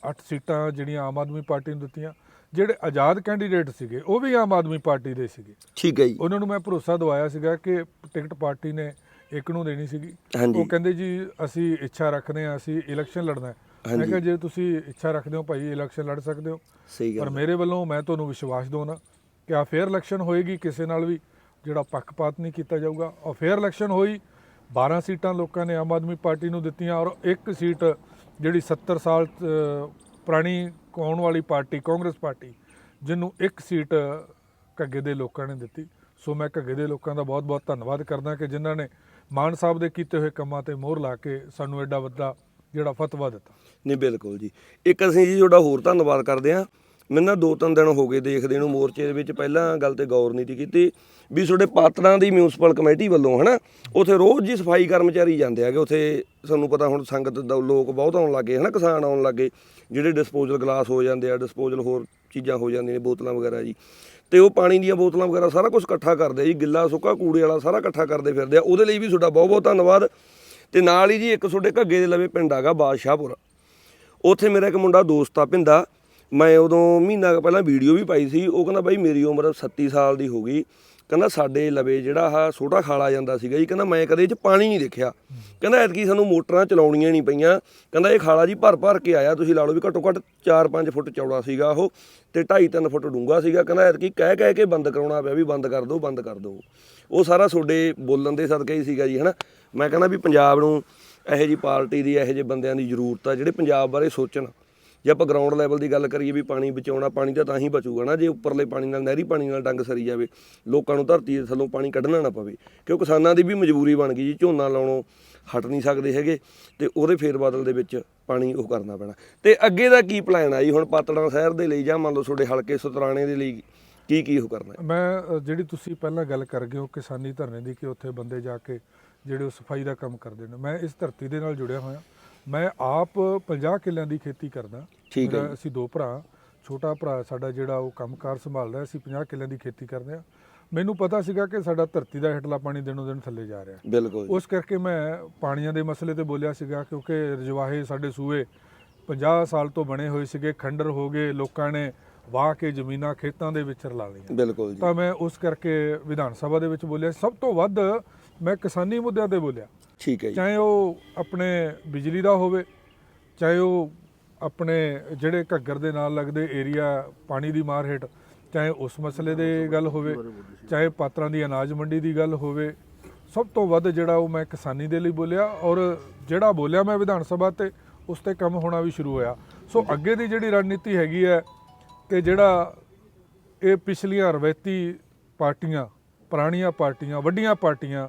8 ਸੀਟਾਂ ਜਿਹੜੀਆਂ ਆਮ ਆਦਮੀ ਪਾਰਟੀ ਨੂੰ ਦਿੱਤੀਆਂ ਜਿਹੜੇ ਆਜ਼ਾਦ ਕੈਂਡੀਡੇਟ ਸੀਗੇ ਉਹ ਵੀ ਆਮ ਆਦਮੀ ਪਾਰਟੀ ਦੇ ਸੀਗੇ। ਠੀਕ ਹੈ ਜੀ। ਉਹਨਾਂ ਨੂੰ ਮੈਂ ਭਰੋਸਾ ਦਵਾਇਆ ਸੀਗਾ ਕਿ ਟਿਕਟ ਪਾਰਟੀ ਨੇ ਇੱਕ ਨੂੰ ਦੇਣੀ ਸੀਗੀ। ਉਹ ਕਹਿੰਦੇ ਜੀ ਅਸੀਂ ਇੱਛਾ ਰੱਖਦੇ ਹਾਂ ਅਸੀਂ ਇਲੈਕਸ਼ਨ ਲੜਨਾ ਹੈ। ਮੈਂ। ਕਿਹਾ ਜੇ ਤੁਸੀਂ ਇੱਛਾ ਰੱਖਦੇ ਹੋ ਭਾਈ ਇਲੈਕਸ਼ਨ ਲੜ ਸਕਦੇ ਹੋ। ਸਹੀ ਪਰ ਮੇਰੇ ਵੱਲੋਂ ਮੈਂ ਤੁਹਾਨੂੰ ਵਿਸ਼ਵਾਸ ਦਵਾਉਣਾ ਕਿ ਆ ਫੇਅਰ ਇਲੈਕਸ਼ਨ ਹੋਏਗੀ ਕਿਸੇ ਨਾਲ ਵੀ ਜਿਹੜਾ ਪੱਖਪਾਤ ਨਹੀਂ ਕੀਤਾ ਜਾਊਗਾ। ਔਰ ਫੇਅਰ ਇਲੈਕਸ਼ਨ ਹੋਈ 12 ਸੀਟਾਂ ਲੋਕਾਂ ਨੇ ਆਮ ਆਦਮੀ ਪਾਰਟੀ ਨੂੰ ਦਿੱਤੀਆਂ ਔਰ ਇੱਕ ਸੀਟ ਜਿਹੜੀ 70 ਸਾਲ ਅ, ਪੁਰਾਣੀ ਕੌਣ ਵਾਲੀ ਪਾਰਟੀ ਕਾਂਗਰਸ ਪਾਰਟੀ ਜਿਹਨੂੰ ਇੱਕ ਸੀਟ ਘੱਗੇ ਦੇ ਲੋਕਾਂ ਨੇ ਦਿੱਤੀ। ਸੋ ਮੈਂ ਘੱਗੇ ਦੇ ਲੋਕਾਂ ਦਾ ਬਹੁਤ-ਬਹੁਤ ਧੰਨਵਾਦ ਕਰਦਾ ਕਿ ਜਿਨ੍ਹਾਂ ਨੇ ਮਾਨ ਸਾਹਿਬ ਦੇ ਕੀਤੇ ਹੋਏ ਕੰਮਾਂ ਤੇ ਮੋਹਰ ਲਾ ਕੇ ਸਾਨੂੰ ਐਡਾ ਵੱਡਾ ਜਿਹੜਾ ਫਤਵਾ ਦਿੱਤਾ। ਨਹੀਂ ਬਿਲਕੁਲ ਜੀ। ਇੱਕ ਅਸੀਂ ਜੀ ਤੁਹਾਡਾ ਹੋਰ ਧੰਨਵਾਦ ਕਰਦੇ ਹਾਂ। ਮੈਨੂੰ ਨਾ ਦੋ ਤਿੰਨ ਦਿਨ ਹੋ ਗਏ ਦੇਖਦੇ ਨੂੰ ਮੋਰਚੇ ਦੇ ਵਿੱਚ ਪਹਿਲਾਂ ਗੱਲ ਤੇ ਗੌਰ ਨਹੀਂ ਸੀ ਕੀਤੀ ਵੀ ਤੁਹਾਡੇ ਪਾਤੜਾਂ ਦੀ ਮਿਊਨਿਸਪਲ ਕਮੇਟੀ ਵੱਲੋਂ, ਹਨਾ, ਉਥੇ ਰੋਜ਼ ਜੀ ਸਫ਼ਾਈ ਕਰਮਚਾਰੀ ਜਾਂਦੇ ਆਗੇ ਉਥੇ ਸਾਨੂੰ ਪਤਾ ਹੁਣ ਸੰਗਤ ਦਾ ਲੋਕ ਬਹੁਤ ਆਉਣ ਲੱਗੇ, ਹਨਾ, ਕਿਸਾਨ ਆਉਣ ਲੱਗੇ, ਜਿਹੜੇ ਡਿਸਪੋਜ਼ਲ ਗਲਾਸ ਹੋ ਜਾਂਦੇ ਆ ਡਿਸਪੋਜ਼ਲ ਹੋਰ ਚੀਜ਼ਾਂ ਹੋ ਜਾਂਦੀਆਂ ਨੇ, ਬੋਤਲਾਂ ਵਗੈਰਾ ਜੀ। ਤੇ ਉਹ ਪਾਣੀ ਦੀਆਂ ਬੋਤਲਾਂ ਵਗੈਰਾ ਸਾਰਾ ਕੁਝ ਇਕੱਠਾ ਕਰਦੇ ਜੀ, ਗਿੱਲਾ ਸੁੱਕਾ ਕੂੜੇ ਵਾਲਾ ਸਾਰਾ ਇਕੱਠਾ ਕਰਦੇ ਫਿਰਦੇ ਆ, ਉਹਦੇ ਲਈ ਵੀ ਤੁਹਾਡਾ ਬਹੁਤ ਬਹੁਤ ਧੰਨਵਾਦ। ਤੇ ਨਾਲ ਹੀ ਜੀ ਇੱਕ ਤੁਹਾਡੇ ਘੱਗੇ ਦੇ ਲਵੇ ਪਿੰਡ ਆਗਾ ਬਾਦਸ਼ਾਹਪੁਰ। ਉੱਥੇ ਮੇਰਾ ਇੱਕ ਮੁੰਡਾ ਦੋਸਤ ਆ ਪਿੰਦਾ ਮੈਂ ਉਦੋਂ ਮਹੀਨਾ ਕੁ ਪਹਿਲਾਂ ਵੀਡੀਓ ਵੀ ਪਾਈ ਸੀ, ਉਹ ਕਹਿੰਦਾ ਬਾਈ ਮੇਰੀ ਉਮਰ 37 ਸਾਲ ਦੀ ਹੋ ਗਈ। ਕਹਿੰਦਾ ਸਾਡੇ ਲਵੇ ਜਿਹੜਾ ਆਹ ਛੋਟਾ ਖਾਲਾ ਜਾਂਦਾ ਸੀਗਾ ਜੀ, ਕਹਿੰਦਾ ਮੈਂ ਕਦੇ ਇਹ ਚ ਪਾਣੀ ਨਹੀਂ ਦੇਖਿਆ। ਕਹਿੰਦਾ ਐਤਕੀ ਸਾਨੂੰ ਮੋਟਰਾਂ ਚਲਾਉਣੀਆਂ ਨਹੀਂ ਪਈਆਂ। ਕਹਿੰਦਾ ਇਹ ਖਾਲਾ ਜੀ ਭਰ ਭਰ ਕੇ ਆਇਆ, ਤੁਸੀਂ ਲਾ ਲਓ ਵੀ ਘੱਟੋ ਘੱਟ 4-5 ਫੁੱਟ ਚੌੜਾ ਸੀਗਾ ਉਹ ਤੇ 2.5-3 ਫੁੱਟ ਡੂੰਘਾ ਸੀਗਾ। ਕਹਿੰਦਾ ਐਤਕੀ ਕਹਿ ਕਹਿ ਕੇ ਬੰਦ ਕਰਾਉਣਾ ਪਿਆ ਵੀ ਬੰਦ ਕਰ ਦਿਓ ਬੰਦ ਕਰ ਦਿਓ ਉਹ ਸਾਰਾ ਤੁਹਾਡੇ ਬੋਲਣ ਦੇ ਸਦਕੇ ਹੀ ਸੀਗਾ ਜੀ, ਹਨਾ? ਮੈਂ ਕਹਿੰਦਾ ਵੀ ਪੰਜਾਬ ਨੂੰ ਇਹੋ ਜੀ ਪਾਰਟੀ ਦੀ, ਇਹੋ ਜਿਹੇ ਬੰਦਿਆਂ ਦੀ ਜ਼ਰੂਰਤ ਆ, ਜਿਹੜੇ ਪੰਜਾਬ ਬਾਰੇ ਸੋਚਣ। ਜੇ ਆਪਾਂ ਗਰਾਊਂਡ ਲੈਵਲ ਦੀ ਗੱਲ ਕਰੀਏ ਵੀ ਪਾਣੀ ਬਚਾਉਣਾ, ਪਾਣੀ ਤਾਂ ਤਾਂ ਹੀ ਬਚੂਗਾ ਨਾ ਜੇ ਉੱਪਰਲੇ ਪਾਣੀ ਨਾਲ, ਨਹਿਰੀ ਪਾਣੀ ਨਾਲ ਡੰਗ ਸਰੀ ਜਾਵੇ, ਲੋਕਾਂ ਨੂੰ ਧਰਤੀ ਦੇ ਥੱਲੋਂ ਪਾਣੀ ਕੱਢਣਾ ਨਾ ਪਵੇ, ਕਿਉਂ ਕਿਸਾਨਾਂ ਦੀ ਵੀ ਮਜਬੂਰੀ ਬਣ ਗਈ ਜੀ, ਝੋਨਾ ਲਾਉਣੋਂ ਹਟ ਨਹੀਂ ਸਕਦੇ ਹੈਗੇ ਤੇ ਉਹਦੇ ਫੇਰ ਬਦਲ ਦੇ ਵਿੱਚ ਪਾਣੀ ਉਹ ਕਰਨਾ ਪੈਣਾ। ਤੇ ਅੱਗੇ ਦਾ ਕੀ ਪਲਾਨ ਆ ਜੀ? ਹੁਣ ਪਾਤੜਾਂ ਸ਼ਹਿਰ ਦੇ ਲਈ ਜਾਂ ਮੰਨ ਲਓ ਤੁਹਾਡੇ ਹਲਕੇ ਸੁਤਰਾਣੇ ਦੇ ਲਈ ਕੀ ਕੀ ਉਹ ਕਰਨਾ? ਮੈਂ ਜਿਹੜੀ ਤੁਸੀਂ ਪਹਿਲਾਂ ਗੱਲ ਕਰ ਗਏ ਹੋ ਕਿਸਾਨੀ ਧਰਨੇ ਦੀ ਕਿ ਉੱਥੇ ਬੰਦੇ ਜਾ ਕੇ ਜਿਹੜੇ ਉਹ ਸਫ਼ਾਈ ਦਾ ਕੰਮ ਕਰਦੇ ਨੇ, ਮੈਂ ਇਸ ਧਰਤੀ ਦੇ ਨਾਲ ਜੁੜਿਆ ਹੋਇਆ। ਮੈਂ ਆਪ 50 ਕਿੱਲਿਆਂ ਦੀ ਖੇਤੀ ਕਰਦਾ। ਠੀਕ ਹੈ ਅਸੀਂ ਦੋ ਭਰਾ ਛੋਟਾ ਭਰਾ ਸਾਡਾ ਜਿਹੜਾ ਉਹ ਕੰਮਕਾਰ ਸੰਭਾਲਦਾ ਅਸੀਂ 50 ਕਿੱਲਿਆਂ ਦੀ ਖੇਤੀ ਕਰਦੇ ਆ ਮੈਨੂੰ ਪਤਾ ਸੀਗਾ ਕਿ ਸਾਡਾ ਧਰਤੀ ਦਾ ਹੇਠਲਾ ਪਾਣੀ ਦਿਨੋਂ ਦਿਨ ਥੱਲੇ ਜਾ ਰਿਹਾ। ਬਿਲਕੁਲ। ਉਸ ਕਰਕੇ ਮੈਂ ਪਾਣੀਆਂ ਦੇ ਮਸਲੇ ਤੇ ਬੋਲਿਆ ਸੀਗਾ ਕਿਉਂਕਿ ਰਜਵਾਹੇ ਸਾਡੇ ਸੂਏ 50 ਸਾਲ ਤੋਂ ਬਣੇ ਹੋਏ ਸੀਗੇ ਖੰਡਰ ਹੋ ਗਏ ਲੋਕਾਂ ਨੇ ਵਾਹ ਕੇ ਜ਼ਮੀਨਾਂ ਖੇਤਾਂ ਦੇ ਵਿੱਚ ਰਲਾ ਲਈਆਂ। ਬਿਲਕੁਲ ਜੀ। ਤਾਂ ਮੈਂ ਉਸ ਕਰਕੇ ਵਿਧਾਨ ਸਭਾ ਦੇ ਵਿੱਚ ਬੋਲਿਆ। ਸਭ ਤੋਂ ਵੱਧ ਮੈਂ ਕਿਸਾਨੀ ਮੁੱਦਿਆਂ ਤੇ ਬੋਲਿਆ। ਠੀਕ ਹੈ ਜੀ। ਚਾਹੇ ਉਹ ਆਪਣੇ ਬਿਜਲੀ ਦਾ ਹੋਵੇ, ਚਾਹੇ ਉਹ ਆਪਣੇ ਜਿਹੜੇ ਘੱਗਰ ਦੇ ਨਾਲ ਲੱਗਦੇ ਏਰੀਆ ਪਾਣੀ ਦੀ ਮਾਰ ਹੇਠ, ਚਾਹੇ ਉਸ ਮਸਲੇ ਦੇ ਗੱਲ ਹੋਵੇ, ਚਾਹੇ ਪਾਤਰਾਂ ਦੀ ਅਨਾਜ ਮੰਡੀ ਦੀ ਗੱਲ ਹੋਵੇ, ਸਭ ਤੋਂ ਵੱਧ ਜਿਹੜਾ ਉਹ ਮੈਂ ਕਿਸਾਨੀ ਦੇ ਲਈ ਬੋਲਿਆ ਔਰ ਜਿਹੜਾ ਬੋਲਿਆ ਮੈਂ ਵਿਧਾਨ ਸਭਾ ਤੇ, ਉਸ ਤੇ ਕੰਮ ਹੋਣਾ ਵੀ ਸ਼ੁਰੂ ਹੋਇਆ। ਸੋ ਅੱਗੇ ਦੀ ਜਿਹੜੀ ਰਣਨੀਤੀ ਹੈਗੀ ਹੈ ਕਿ ਜਿਹੜਾ ਇਹ ਪਿਛਲੀਆਂ ਰਵੈਤੀ ਪਾਰਟੀਆਂ, ਪੁਰਾਣੀਆਂ ਪਾਰਟੀਆਂ, ਵੱਡੀਆਂ ਪਾਰਟੀਆਂ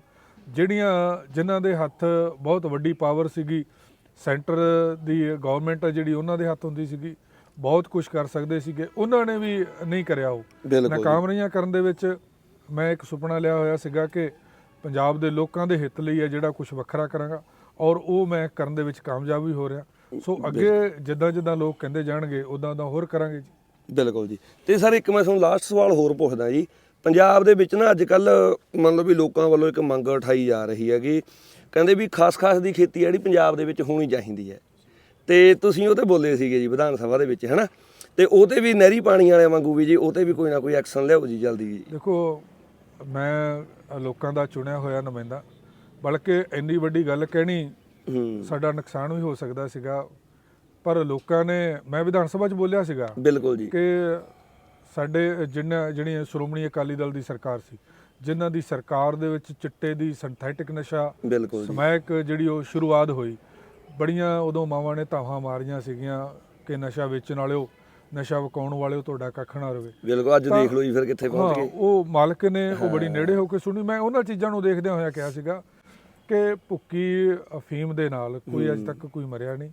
ਜਿਹੜੀਆਂ ਜਿਨ੍ਹਾਂ ਦੇ ਹੱਥ ਬਹੁਤ ਵੱਡੀ ਪਾਵਰ ਸੀਗੀ ਸੈਂਟਰ ਦੀ ਗਵਰਨਮੈਂਟ ਜਿਹੜੀ ਉਹਨਾਂ ਦੇ ਹੱਥ ਹੁੰਦੀ ਸੀਗੀ ਬਹੁਤ ਕੁਝ ਕਰ ਸਕਦੇ ਸੀਗੇ। ਉਹਨਾਂ ਨੇ ਵੀ ਨਹੀਂ ਕਰਿਆ ਉਹ। ਨਾਕਾਮ ਰਹੀਆਂ ਕਰਨ ਦੇ ਵਿੱਚ ਮੈਂ ਇੱਕ ਸੁਪਨਾ ਲਿਆ ਹੋਇਆ ਸੀਗਾ ਕਿ ਪੰਜਾਬ ਦੇ ਲੋਕਾਂ ਦੇ ਹਿੱਤ ਲਈ ਹੈ ਜਿਹੜਾ ਕੁਝ ਵੱਖਰਾ ਕਰਾਂਗਾ ਔਰ ਉਹ ਮੈਂ ਕਰਨ ਦੇ ਵਿੱਚ ਕਾਮਯਾਬ ਵੀ ਹੋ ਰਿਹਾ। ਸੋ ਅੱਗੇ ਜਿੱਦਾਂ ਜਿੱਦਾਂ ਲੋਕ ਕਹਿੰਦੇ ਜਾਣਗੇ ਉਦਾਂ ਉਦਾਂ ਹੋਰ ਕਰਾਂਗੇ ਜੀ। ਬਿਲਕੁਲ ਜੀ। ਤੇ ਸਰ ਇੱਕ ਮੈਂ ਤੁਹਾਨੂੰ ਲਾਸਟ ਸਵਾਲ ਹੋਰ ਪੁੱਛਦਾ ਜੀ। ਪੰਜਾਬ ਦੇ ਵਿੱਚ ਨਾ ਅੱਜ ਕੱਲ ਮੰਨ ਲਓ ਵੀ ਲੋਕਾਂ ਵੱਲੋਂ ਇੱਕ ਮੰਗ ਉਠਾਈ ਜਾ ਰਹੀ ਹੈਗੀ ਕਹਿੰਦੇ ਵੀ ਖਾਸ-ਖਾਸ ਦੀ ਖੇਤੀ ਜਿਹੜੀ ਪੰਜਾਬ ਦੇ ਵਿੱਚ ਹੋਣੀ ਚਾਹੀਦੀ ਹੈ। ਤੇ ਤੁਸੀਂ ਉਹ ਤੇ ਬੋਲੇ ਸੀਗੇ ਜੀ ਵਿਧਾਨ ਸਭਾ ਦੇ ਵਿੱਚ ਹੈਨਾ? ਤੇ ਉਹ ਤੇ ਵੀ ਨਹਿਰੀ ਪਾਣੀ ਵਾਲਿਆਂ ਵਾਂਗੂ ਵੀ ਜੀ ਉਹ ਤੇ ਵੀ ਕੋਈ ਨਾ ਕੋਈ ਐਕਸ਼ਨ ਲਿਆਓ ਜੀ ਜਲਦੀ ਜੀ। ਦੇਖੋ ਮੈਂ ਲੋਕਾਂ ਦਾ ਚੁਣਿਆ ਹੋਇਆ ਨੁਮਾਇੰਦਾ ਬਲਕਿ ਇੰਨੀ ਵੱਡੀ ਗੱਲ ਕਹਿਣੀ ਸਾਡਾ ਨੁਕਸਾਨ ਵੀ ਹੋ ਸਕਦਾ ਸੀਗਾ ਪਰ ਲੋਕਾਂ ਨੇ ਮੈਂ ਵਿਧਾਨ ਸਭਾ 'ਚ ਬੋਲਿਆ ਸੀਗਾ ਬਿਲਕੁਲ ਜੀ। ਕਿ ਸਾਡੇ ਜਿੰਨਾ ਜਿਹੜੀਆਂ ਸ਼੍ਰੋਮਣੀ ਅਕਾਲੀ ਦਲ ਦੀ ਸਰਕਾਰ ਸੀ ਜਿਨ੍ਹਾਂ ਦੀ ਸਰਕਾਰ ਦੇ ਵਿੱਚ ਚਿੱਟੇ ਦੀ ਸਿੰਥੈਟਿਕ ਨਸ਼ਾ ਸਮੈਕ ਜਿਹੜੀ ਉਹ ਸ਼ੁਰੂਆਤ ਹੋਈ ਬੜੀਆਂ ਉਦੋਂ ਮਾਵਾਂ ਨੇ ਧਾਹਾਂ ਮਾਰੀਆਂ ਸੀਗੀਆਂ ਕਿ ਨਸ਼ਾ ਵੇਚਣ ਵਾਲਿਓ ਨਸ਼ਾ ਵਕਾਉਣ ਵਾਲਿਓ ਤੁਹਾਡਾ ਕੱਖ ਨਾ ਰਵੇ। ਬਿਲਕੁਲ ਅੱਜ ਦੇਖ ਲਓ ਜੀ ਫਿਰ ਕਿੱਥੇ ਪਹੁੰਚ ਗਏ। ਉਹ ਮਾਲਕ ਨੇ ਉਹ ਬੜੀ ਨੇੜੇ ਹੋ ਕੇ ਸੁਣੀ। ਮੈਂ ਉਹਨਾਂ ਚੀਜ਼ਾਂ ਨੂੰ ਦੇਖਦਿਆਂ ਹੋਇਆ ਕਿਹਾ ਸੀਗਾ ਕਿ ਭੁੱਕੀ ਅਫੀਮ ਦੇ ਨਾਲ ਕੋਈ ਅਜ ਤੱਕ ਕੋਈ ਮਰਿਆ ਨਹੀਂ।